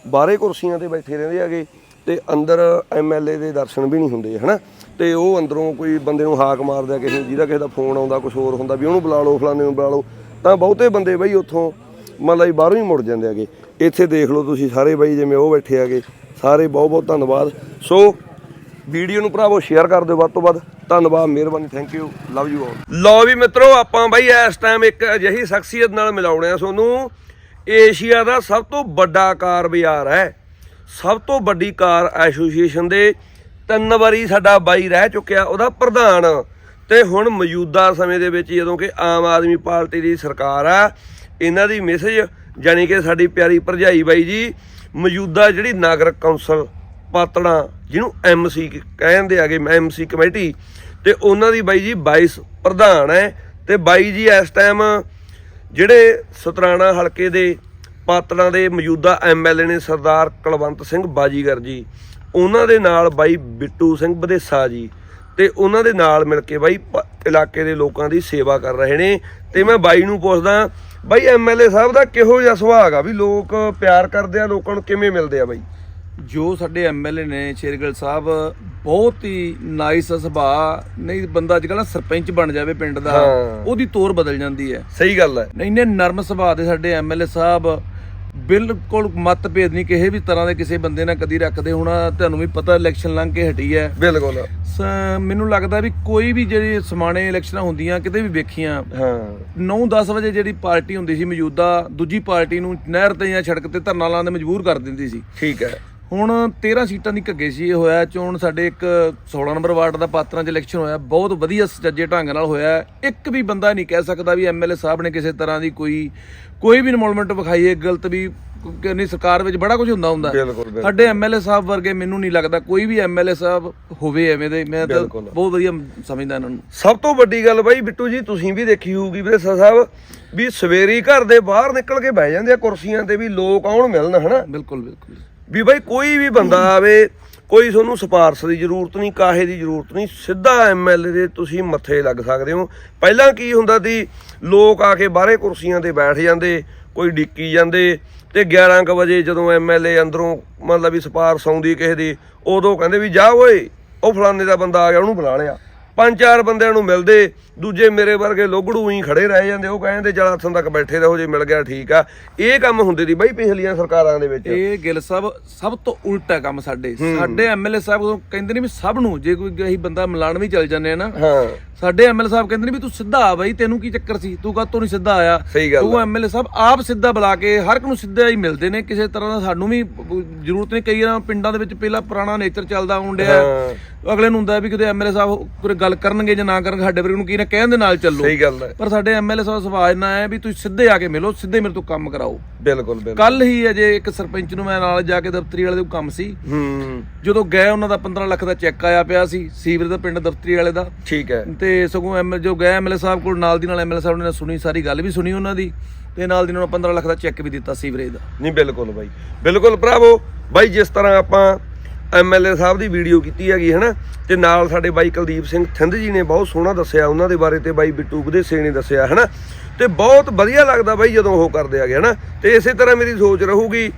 ਬਾਹਰੇ ਕੁਰਸੀਆਂ ਤੇ ਬੈਠੇ ਰਹਿੰਦੇ ਹੈਗੇ। ਤੇ ਅੰਦਰ ਐਮਐਲਏ ਦੇ ਦਰਸ਼ਨ ਵੀ ਨਹੀਂ ਹੁੰਦੇ, ਹਨਾ? ਤੇ ਉਹ ਅੰਦਰੋਂ ਕੋਈ ਬੰਦੇ ਨੂੰ ਹਾਕ ਮਾਰਦਾ, ਕਿਸੇ ਨੂੰ ਜਿਹਦਾ ਕਿਸੇ ਦਾ ਫੋਨ ਆਉਂਦਾ ਕੁਝ ਹੋਰ ਹੁੰਦਾ, ਵੀ ਉਹਨੂੰ ਬੁਲਾ ਲਓ, ਫਲਾਣੇ ਨੂੰ ਬੁਲਾ ਲਓ, ਤਾਂ ਬਹੁਤੇ ਬੰਦੇ ਬਈ ਉੱਥੋਂ ਮਤਲਬ ਵੀ ਬਾਹਰੋਂ ਹੀ ਮੁੜ ਜਾਂਦੇ ਹੈਗੇ। ਇੱਥੇ ਦੇਖ ਲਓ ਤੁਸੀਂ ਸਾਰੇ ਬਾਈ ਜਿਵੇਂ ਉਹ ਬੈਠੇ ਹੈਗੇ, ਸਾਰੇ ਬਹੁਤ ਬਹੁਤ ਧੰਨਵਾਦ। ਸੋ ਵੀਡੀਓ ਨੂੰ ਭਰਾਵੋ ਸ਼ੇਅਰ ਕਰ ਦਿਓ ਵੱਧ ਤੋਂ ਵੱਧ। ਧੰਨਵਾਦ, ਮਿਹਰਬਾਨੀ thank you love you all ਲਓ ਵੀ ਮਿੱਤਰੋ, ਆਪਾਂ ਬਾਈ ਇਸ ਟਾਈਮ ਇੱਕ ਅਜਿਹੀ ਸ਼ਖਸੀਅਤ ਨਾਲ ਮਿਲਾਉਣੇ ਆ ਤੁਹਾਨੂੰ। ਏਸ਼ੀਆ ਦਾ ਸਭ ਤੋਂ ਵੱਡਾ ਕਾਰ ਬਾਜ਼ਾਰ ਹੈ। ਸਭ ਤੋਂ ਵੱਡੀ ਕਾਰ ਐਸੋਸੀਏਸ਼ਨ ਦੇ ਤਿੰਨ ਵਾਰੀ ਸਾਡਾ ਬਾਈ ਰਹਿ ਚੁੱਕਿਆ, ਉਹਦਾ ਪ੍ਰਧਾਨ। ਤੇ ਹੁਣ ਮੌਜੂਦਾ ਸਮੇਂ ਦੇ ਵਿੱਚ ਜਦੋਂ ਕਿ ਆਮ ਆਦਮੀ ਪਾਰਟੀ ਦੀ ਸਰਕਾਰ ਆ, ਇਹਨਾਂ ਦੀ ਮੈਸੇਜ ਜਾਨੀ ਕਿ ਸਾਡੀ ਪਿਆਰੀ ਭਰਜਾਈ ਬਾਈ ਜੀ, ਮੌਜੂਦਾ ਜਿਹੜੀ ਨਾਗਰਿਕ ਕੌਂਸਲ ਪਾਤੜਾ, ਜਿਹਨੂੰ ਐਮਸੀ ਕਹਿੰਦੇ ਆਗੇ ਐਮਸੀ ਕਮੇਟੀ, ਤੇ ਉਹਨਾਂ ਦੀ ਬਾਈ ਜੀ 22 ਪ੍ਰਧਾਨ ਹੈ। ਤੇ ਬਾਈ ਜੀ ਇਸ ਟਾਈਮ ਜਿਹੜੇ ਸਤਰਾਣਾ ਹਲਕੇ ਦੇ ਪਾਤੜਾਂ ਦੇ ਮੌਜੂਦਾ ਐਮਐਲਏ ਨੇ ਸਰਦਾਰ ਕੁਲਵੰਤ ਸਿੰਘ ਬਾਜੀਗਰ ਜੀ ਉਹਨਾਂ ਦੇ ਨਾਲ ਬਾਈ ਬਿੱਟੂ ਸਿੰਘ ਬਦੇਸਾ ਜੀ ਤੇ ਉਹਨਾਂ ਦੇ ਨਾਲ ਮਿਲ ਕੇ ਬਾਈ ਇਲਾਕੇ ਦੇ ਲੋਕਾਂ ਦੀ ਸੇਵਾ ਕਰ ਰਹੇ ਨੇ। ਤੇ ਮੈਂ ਬਾਈ ਨੂੰ ਪੁੱਛਦਾ ਬਾਈ ਐਮਐਲਏ ਸਾਹਿਬ ਦਾ ਕਿਹੋ ਜਿਹਾ ਸੁਭਾਅ ਆ ਵੀ ਲੋਕ ਪਿਆਰ ਕਰਦੇ ਆ ਲੋਕਾਂ ਨੂੰ ਕਿਵੇਂ ਮਿਲਦੇ ਆ ਬਾਈ? ਜੋ ਸਾਡੇ ਐਮਐਲਏ ਨੇ ਸ਼ੇਰਗਿੱਲ ਸਾਹਿਬ ਬਹੁਤ ਹੀ ਨਾਈਸ ਸੁਭਾਅ ਨਹੀਂ ਬੰਦਾ ਅੱਜ ਕੱਲ੍ਹ ਸਰਪੰਚ ਬਣ ਜਾਵੇ ਪਿੰਡ ਦਾ। ਉਹਦੀ ਤੋਰ ਬਦਲ ਜਾਂਦੀ ਹੈ। ਸਹੀ ਗੱਲ ਹੈ। ਇੰਨੇ ਨਰਮ ਸੁਭਾਅ ਦੇ ਸਾਡੇ ਐਮਐਲਏ ਸਾਹਿਬ ਬਿਲਕੁਲ ਮਤਭੇਦ ਨਹੀਂ ਕਿਸੇ ਵੀ ਤਰ੍ਹਾਂ ਦੇ ਕਿਸੇ ਬੰਦੇ ਨਾਲ ਕਦੀ ਰੱਖਦੇ ਹੁਣ ਤੁਹਾਨੂੰ ਵੀ ਪਤਾ ਇਲੈਕਸ਼ਨ ਲੰਘ ਕੇ ਹਟੀ ਹੈ। ਬਿਲਕੁਲ। ਸ- ਮੈਨੂੰ ਲੱਗਦਾ ਵੀ ਕੋਈ ਵੀ ਜਿਹੜੀ ਸਮਾਣੇ ਇਲੈਕਸ਼ਨਾਂ ਹੁੰਦੀਆਂ ਕਿਤੇ ਵੀ ਵੇਖੀਆਂ ਹਾਂ। 9-10 ਵਜੇ ਜਿਹੜੀ ਪਾਰਟੀ ਹੁੰਦੀ ਸੀ ਮੌਜੂਦਾ ਦੂਜੀ ਪਾਰਟੀ ਨੂੰ ਨਹਿਰ ਤੇ ਜਾਂ ਸੜਕ ਤੇ ਧਰਨਾ ਲਾਉਣ ਦੇ ਮਜਬੂਰ ਕਰ ਦਿੰਦੀ ਸੀ। ਠੀਕ ਹੈ। ਹੁਣ 13 ਸੀਟਾਂ ਦੀ ਘੱਗੇ ਸੀ ਇਹ ਹੋਇਆ ਚੋਣ ਸਾਡੇ ਇੱਕ 16 ਨੰਬਰ ਵਾਰਡ ਦਾ ਪਾਤਰਾਂ 'ਚ ਇਲੈਕਸ਼ਨ ਹੋਇਆ ਬਹੁਤ ਵਧੀਆ ਸੁਚੱਜੇ ਢੰਗ ਨਾਲ ਹੋਇਆ। ਇੱਕ ਵੀ ਬੰਦਾ ਨਹੀਂ ਕਹਿ ਸਕਦਾ ਵੀ ਐਮਐਲਏ ਸਾਹਿਬ ਨੇ ਕਿਸੇ ਤਰ੍ਹਾਂ ਦੀ ਕੋਈ ਕੋਈ ਵੀ ਇਨਵੋਲਵਮੈਂਟ ਵਿਖਾਈ ਹੈ ਗਲਤ ਵੀ ਕਿੰਨੀ ਸਰਕਾਰ ਵਿੱਚ ਬੜਾ ਕੁਝ ਹੁੰਦਾ ਹੁੰਦਾ। ਸਾਡੇ ਐਮਐਲਏ ਸਾਹਿਬ ਵਰਗੇ ਮੈਨੂੰ ਨਹੀਂ ਲੱਗਦਾ ਕੋਈ ਵੀ ਐਮਐਲਏ ਸਾਹਿਬ ਹੋਵੇ ਐਵੇਂ ਦੇ ਮੈਂ ਤਾਂ। ਬਹੁਤ ਵਧੀਆ ਸਮਝਦਾ ਇਹਨਾਂ ਨੂੰ। ਸਭ ਤੋਂ ਵੱਡੀ ਗੱਲ ਬਾਈ ਬਿੱਟੂ ਜੀ ਤੁਸੀਂ ਵੀ ਦੇਖੀ ਹੋਊਗੀ ਵੀਰੇ ਸਾਹਿਬ ਵੀ ਸਵੇਰੀ ਘਰ ਦੇ ਬਾਹਰ ਨਿਕਲ ਕੇ ਬਹਿ ਜਾਂਦੇ ਆ ਕੁਰਸੀਆਂ ਤੇ ਵੀ ਲੋਕ ਆਉਣ ਮਿਲਣ ਹਨਾ? ਬਿਲਕੁਲ ਬਿਲਕੁਲ। ਵੀ ਬਾਈ ਕੋਈ ਵੀ ਬੰਦਾ ਆਵੇ ਕੋਈ ਤੁਹਾਨੂੰ ਸਿਫਾਰਸ਼ ਦੀ ਜ਼ਰੂਰਤ ਨਹੀਂ ਕਾਹੇ ਦੀ ਜ਼ਰੂਰਤ ਨਹੀਂ ਸਿੱਧਾ ਐਮਐਲਏ ਦੇ ਤੁਸੀਂ ਮੱਥੇ ਲੱਗ ਸਕਦੇ ਹੋ। ਪਹਿਲਾਂ ਕੀ ਹੁੰਦਾ ਸੀ ਲੋਕ ਆ ਕੇ ਬਾਹਰੇ ਕੁਰਸੀਆਂ ਤੇ ਬੈਠ ਜਾਂਦੇ ਕੋਈ ਡਿੱਕੀ ਜਾਂਦੇ ਤੇ 11 ਕੁ ਵਜੇ ਜਦੋਂ ਐਮਐਲਏ ਅੰਦਰੋਂ ਮਤਲਬ ਵੀ ਸਿਫਾਰਸ਼ ਆਉਂਦੀ ਕਿਸੇ ਦੀ ਉਦੋਂ ਕਹਿੰਦੇ ਵੀ ਜਾ ਓਏ ਉਹ ਫਲਾਣੇ ਦਾ ਬੰਦਾ ਆ ਗਿਆ ਉਹਨੂੰ ਬੁਲਾ ਲਿਆ। ਪੰਜ ਚਾਰ ਬੰਦਿਆਂ ਨੂੰ ਮਿਲਦੇ ਦੂਜੇ ਮੇਰੇ ਵਰਗੇ ਲੋਗੜੂ ਹੀ ਖੜੇ ਰਹਿ ਜਾਂਦੇ ਉਹ ਕਹਿੰਦੇ ਚਲ ਹੱਥਾਂ ਤੱਕ ਬੈਠੇ ਰਹੋ ਜੇ ਮਿਲ ਗਿਆ ਠੀਕ ਆ। ਇਹ ਕੰਮ ਹੁੰਦੇ ਸੀ ਬਾਈ ਪਿਛਲੀਆਂ ਸਰਕਾਰਾਂ ਦੇ ਵਿੱਚ। ਇਹ ਗਿੱਲ ਸਾਹਿਬ ਸਭ ਤੋਂ ਉਲਟਾ ਕੰਮ ਸਾਡੇ। ਸਾਡੇ ਐਮਐਲਏ ਸਾਹਿਬ ਉਦੋਂ ਕਹਿੰਦੇ ਨੇ ਵੀ ਸਭ ਨੂੰ ਜੇ ਕੋਈ ਅਸੀਂ ਬੰਦਾ ਮਿਲਾਣ ਵੀ ਚੱਲ ਜਾਂਦੇ ਆ ਨਾ। ਹਾਂ। ਸਾਡੇ ਐਮਐਲਏ ਸਾਹਿਬ ਕਹਿੰਦੇ ਨੇ ਵੀ ਤੂੰ ਸਿੱਧਾ ਆ ਬਈ ਤੈਨੂੰ ਕੀ ਚੱਕਰ ਸੀ? ਤੂੰ ਕਾਹਤੋਂ ਨਹੀਂ ਸਿੱਧਾ ਆਇਆ? ਤੂੰ ਐਮਐਲਏ ਸਾਹਿਬ ਆਪ ਸਿੱਧਾ ਬੁਲਾ ਕੇ ਹਰ ਇੱਕ ਨੂੰ ਸਿੱਧਾ ਹੀ ਮਿਲਦੇ ਨੇ। ਕਿਸੇ ਤਰ੍ਹਾਂ ਦਾ ਸਾਨੂੰ ਵੀ ਜ਼ਰੂਰਤ ਨਹੀਂ। ਕਈ ਵਾਰ ਪਿੰਡਾਂ ਦੇ ਵਿੱਚ ਪਹਿਲਾਂ ਪੁਰਾਣਾ ਨੇਚਰ ਚੱਲਦਾ ਹੁੰਦਿਆ। ਅਗਲੇ ਨੂੰ ਹੁੰਦਾ ਵੀ ਕਿਤੇ ਐਮਐਲਏ ਸਾਹਿਬ ਗੱਲ ਕਰਨਗੇ ਜਾਂ ਨਾ ਕਰਨਗੇ ਸਾਡੇ ਵਰਗੇ ਨੂੰ ਕੀ ਨਾ ਕਹਿਣ ਦੇ ਨਾਲ ਚੱਲੋ। ਸਹੀ ਗੱਲ ਹੈ। ਪਰ ਸਾਡੇ ਐਮਐਲਏ ਸਾਹਿਬ ਸੁਭਾਅ ਇੰਨਾ ਹੈ ਵੀ ਤੁਸੀਂ ਸਿੱਧੇ ਆ ਕੇ ਮਿਲੋ ਸਿੱਧੇ ਮੇਰੇ ਤੋਂ ਕੰਮ ਕਰਾਓ। ਬਿਲਕੁਲ ਬਿਲਕੁਲ। ਕੱਲ ਹੀ ਅਜੇ ਇੱਕ ਸਰਪੰਚ ਨੂੰ ਮੈਂ ਨਾਲ ਜਾ ਕੇ ਦਫ਼ਤਰੀ ਵਾਲੇ ਦੇ ਕੰਮ ਸੀ। ਹੂੰ। ਜਦੋਂ ਗਏ ਉਹਨਾਂ ਦਾ 15 ਲੱਖ ਦਾ ਚੈੱਕ ਆਇਆ ਪਿਆ ਸੀ ਸੀਵਰ ਦਾ ਪਿੰਡ ਦਫ਼ਤਰੀ ਵਾਲੇ ਦਾ। ਠੀਕ ਹੈ। ਤੇ ਸਗੋਂ ਐਮ ਜੋ ਗਏ ਐਮਐਲਏ ਸਾਹਿਬ ਕੋਲ ਨਾਲ ਦੀ ਨਾਲ ਐਮਐਲਏ ਸਾਹਿਬ ਨੇ ਸੁਣੀ ਸਾਰੀ ਗੱਲ ਵੀ ਸੁਣੀ ਉਹਨਾਂ ਦੀ। ਤੇ ਨਾਲ ਦੀ ਨਾਲ 15 ਲੱਖ ਦਾ ਚੈੱਕ ਵੀ ਦਿੱਤਾ ਸੀਵਰੇਜ ਦਾ। ਨਹੀਂ ਬਿਲਕੁਲ ਬਾਈ। ਬਿਲਕੁਲ ਭਰਾਵੋ ਬਾਈ ਜਿਸ ਤਰ੍ਹਾਂ ਆਪਾਂ ਐਮਐਲਏ ਸਾਹਿਬ ਦੀ ਵੀਡੀਓ ਕੀਤੀ ਹੈਗੀ, ਹਨਾ? ਤੇ ਨਾਲ ਸਾਡੇ ਬਾਈ ਕੁਲਦੀਪ ਸਿੰਘ ਥਿੰਦ ਜੀ ਨੇ ਬਹੁਤ ਸੋਹਣਾ ਦੱਸਿਆ, ਉਹਨਾਂ ਦੇ ਬਾਰੇ ਤੇ ਬਾਈ ਬਿੱਟੂ ਬਧੇਸੇ ਨੇ ਦੱਸਿਆ, ਹਨਾ? ਤੇ ਬਹੁਤ ਵਧੀਆ ਲੱਗਦਾ ਬਾਈ ਜਦੋਂ ਉਹ ਕਰਦੇ ਹੈਗੇ, ਹਨਾ? ਤੇ ਇਸੇ ਤਰ੍ਹਾਂ ਮੇਰੀ ਸੋਚ ਰਹੂਗੀ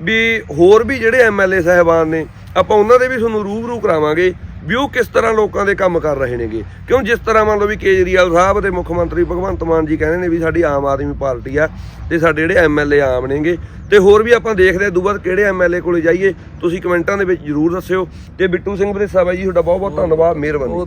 ਵੀ ਹੋਰ ਵੀ ਜਿਹੜੇ ਐਮਐਲਏ ਸਾਹਿਬਾਨ ਨੇ, ਆਪਾਂ ਉਹਨਾਂ ਦੇ ਵੀ ਤੁਹਾਨੂੰ ਰੂਬਰੂ ਕਰਾਵਾਂਗੇ। ਵੀ ਉਹ ਕਿਸ ਤਰ੍ਹਾਂ ਲੋਕਾਂ ਦੇ ਕੰਮ ਕਰ ਰਹੇ ਨੇਗੇ? ਕਿਉਂ ਜਿਸ ਤਰ੍ਹਾਂ ਮੰਨ ਲਓ ਵੀ ਕੇਜਰੀਵਾਲ ਸਾਹਿਬ ਤੇ ਮੁੱਖ ਮੰਤਰੀ ਭਗਵੰਤ ਮਾਨ ਜੀ ਕਹਿੰਦੇ ਨੇ ਵੀ ਸਾਡੀ ਆਮ ਆਦਮੀ ਪਾਰਟੀ ਆ ਤੇ ਸਾਡੇ ਜਿਹੜੇ ਐਮਐਲਏ ਆਮ ਨੇਗੇ। ਤੇ ਹੋਰ ਵੀ ਆਪਾਂ ਦੇਖਦੇ ਆ ਦੂਬਾਰ ਕਿਹੜੇ ਐਮਐਲਏ ਕੋਲੇ ਜਾਈਏ, ਤੁਸੀਂ ਕਮੈਂਟਾਂ ਦੇ ਵਿੱਚ ਜਰੂਰ ਦੱਸਿਓ। ਤੇ ਬਿੱਟੂ ਸਿੰਘ ਬਰੇਸਾ ਬਾਈ ਜੀ, ਤੁਹਾਡਾ ਬਹੁਤ ਬਹੁਤ ਧੰਨਵਾਦ, ਮਿਹਰਬਾਨੀ। ਉਹ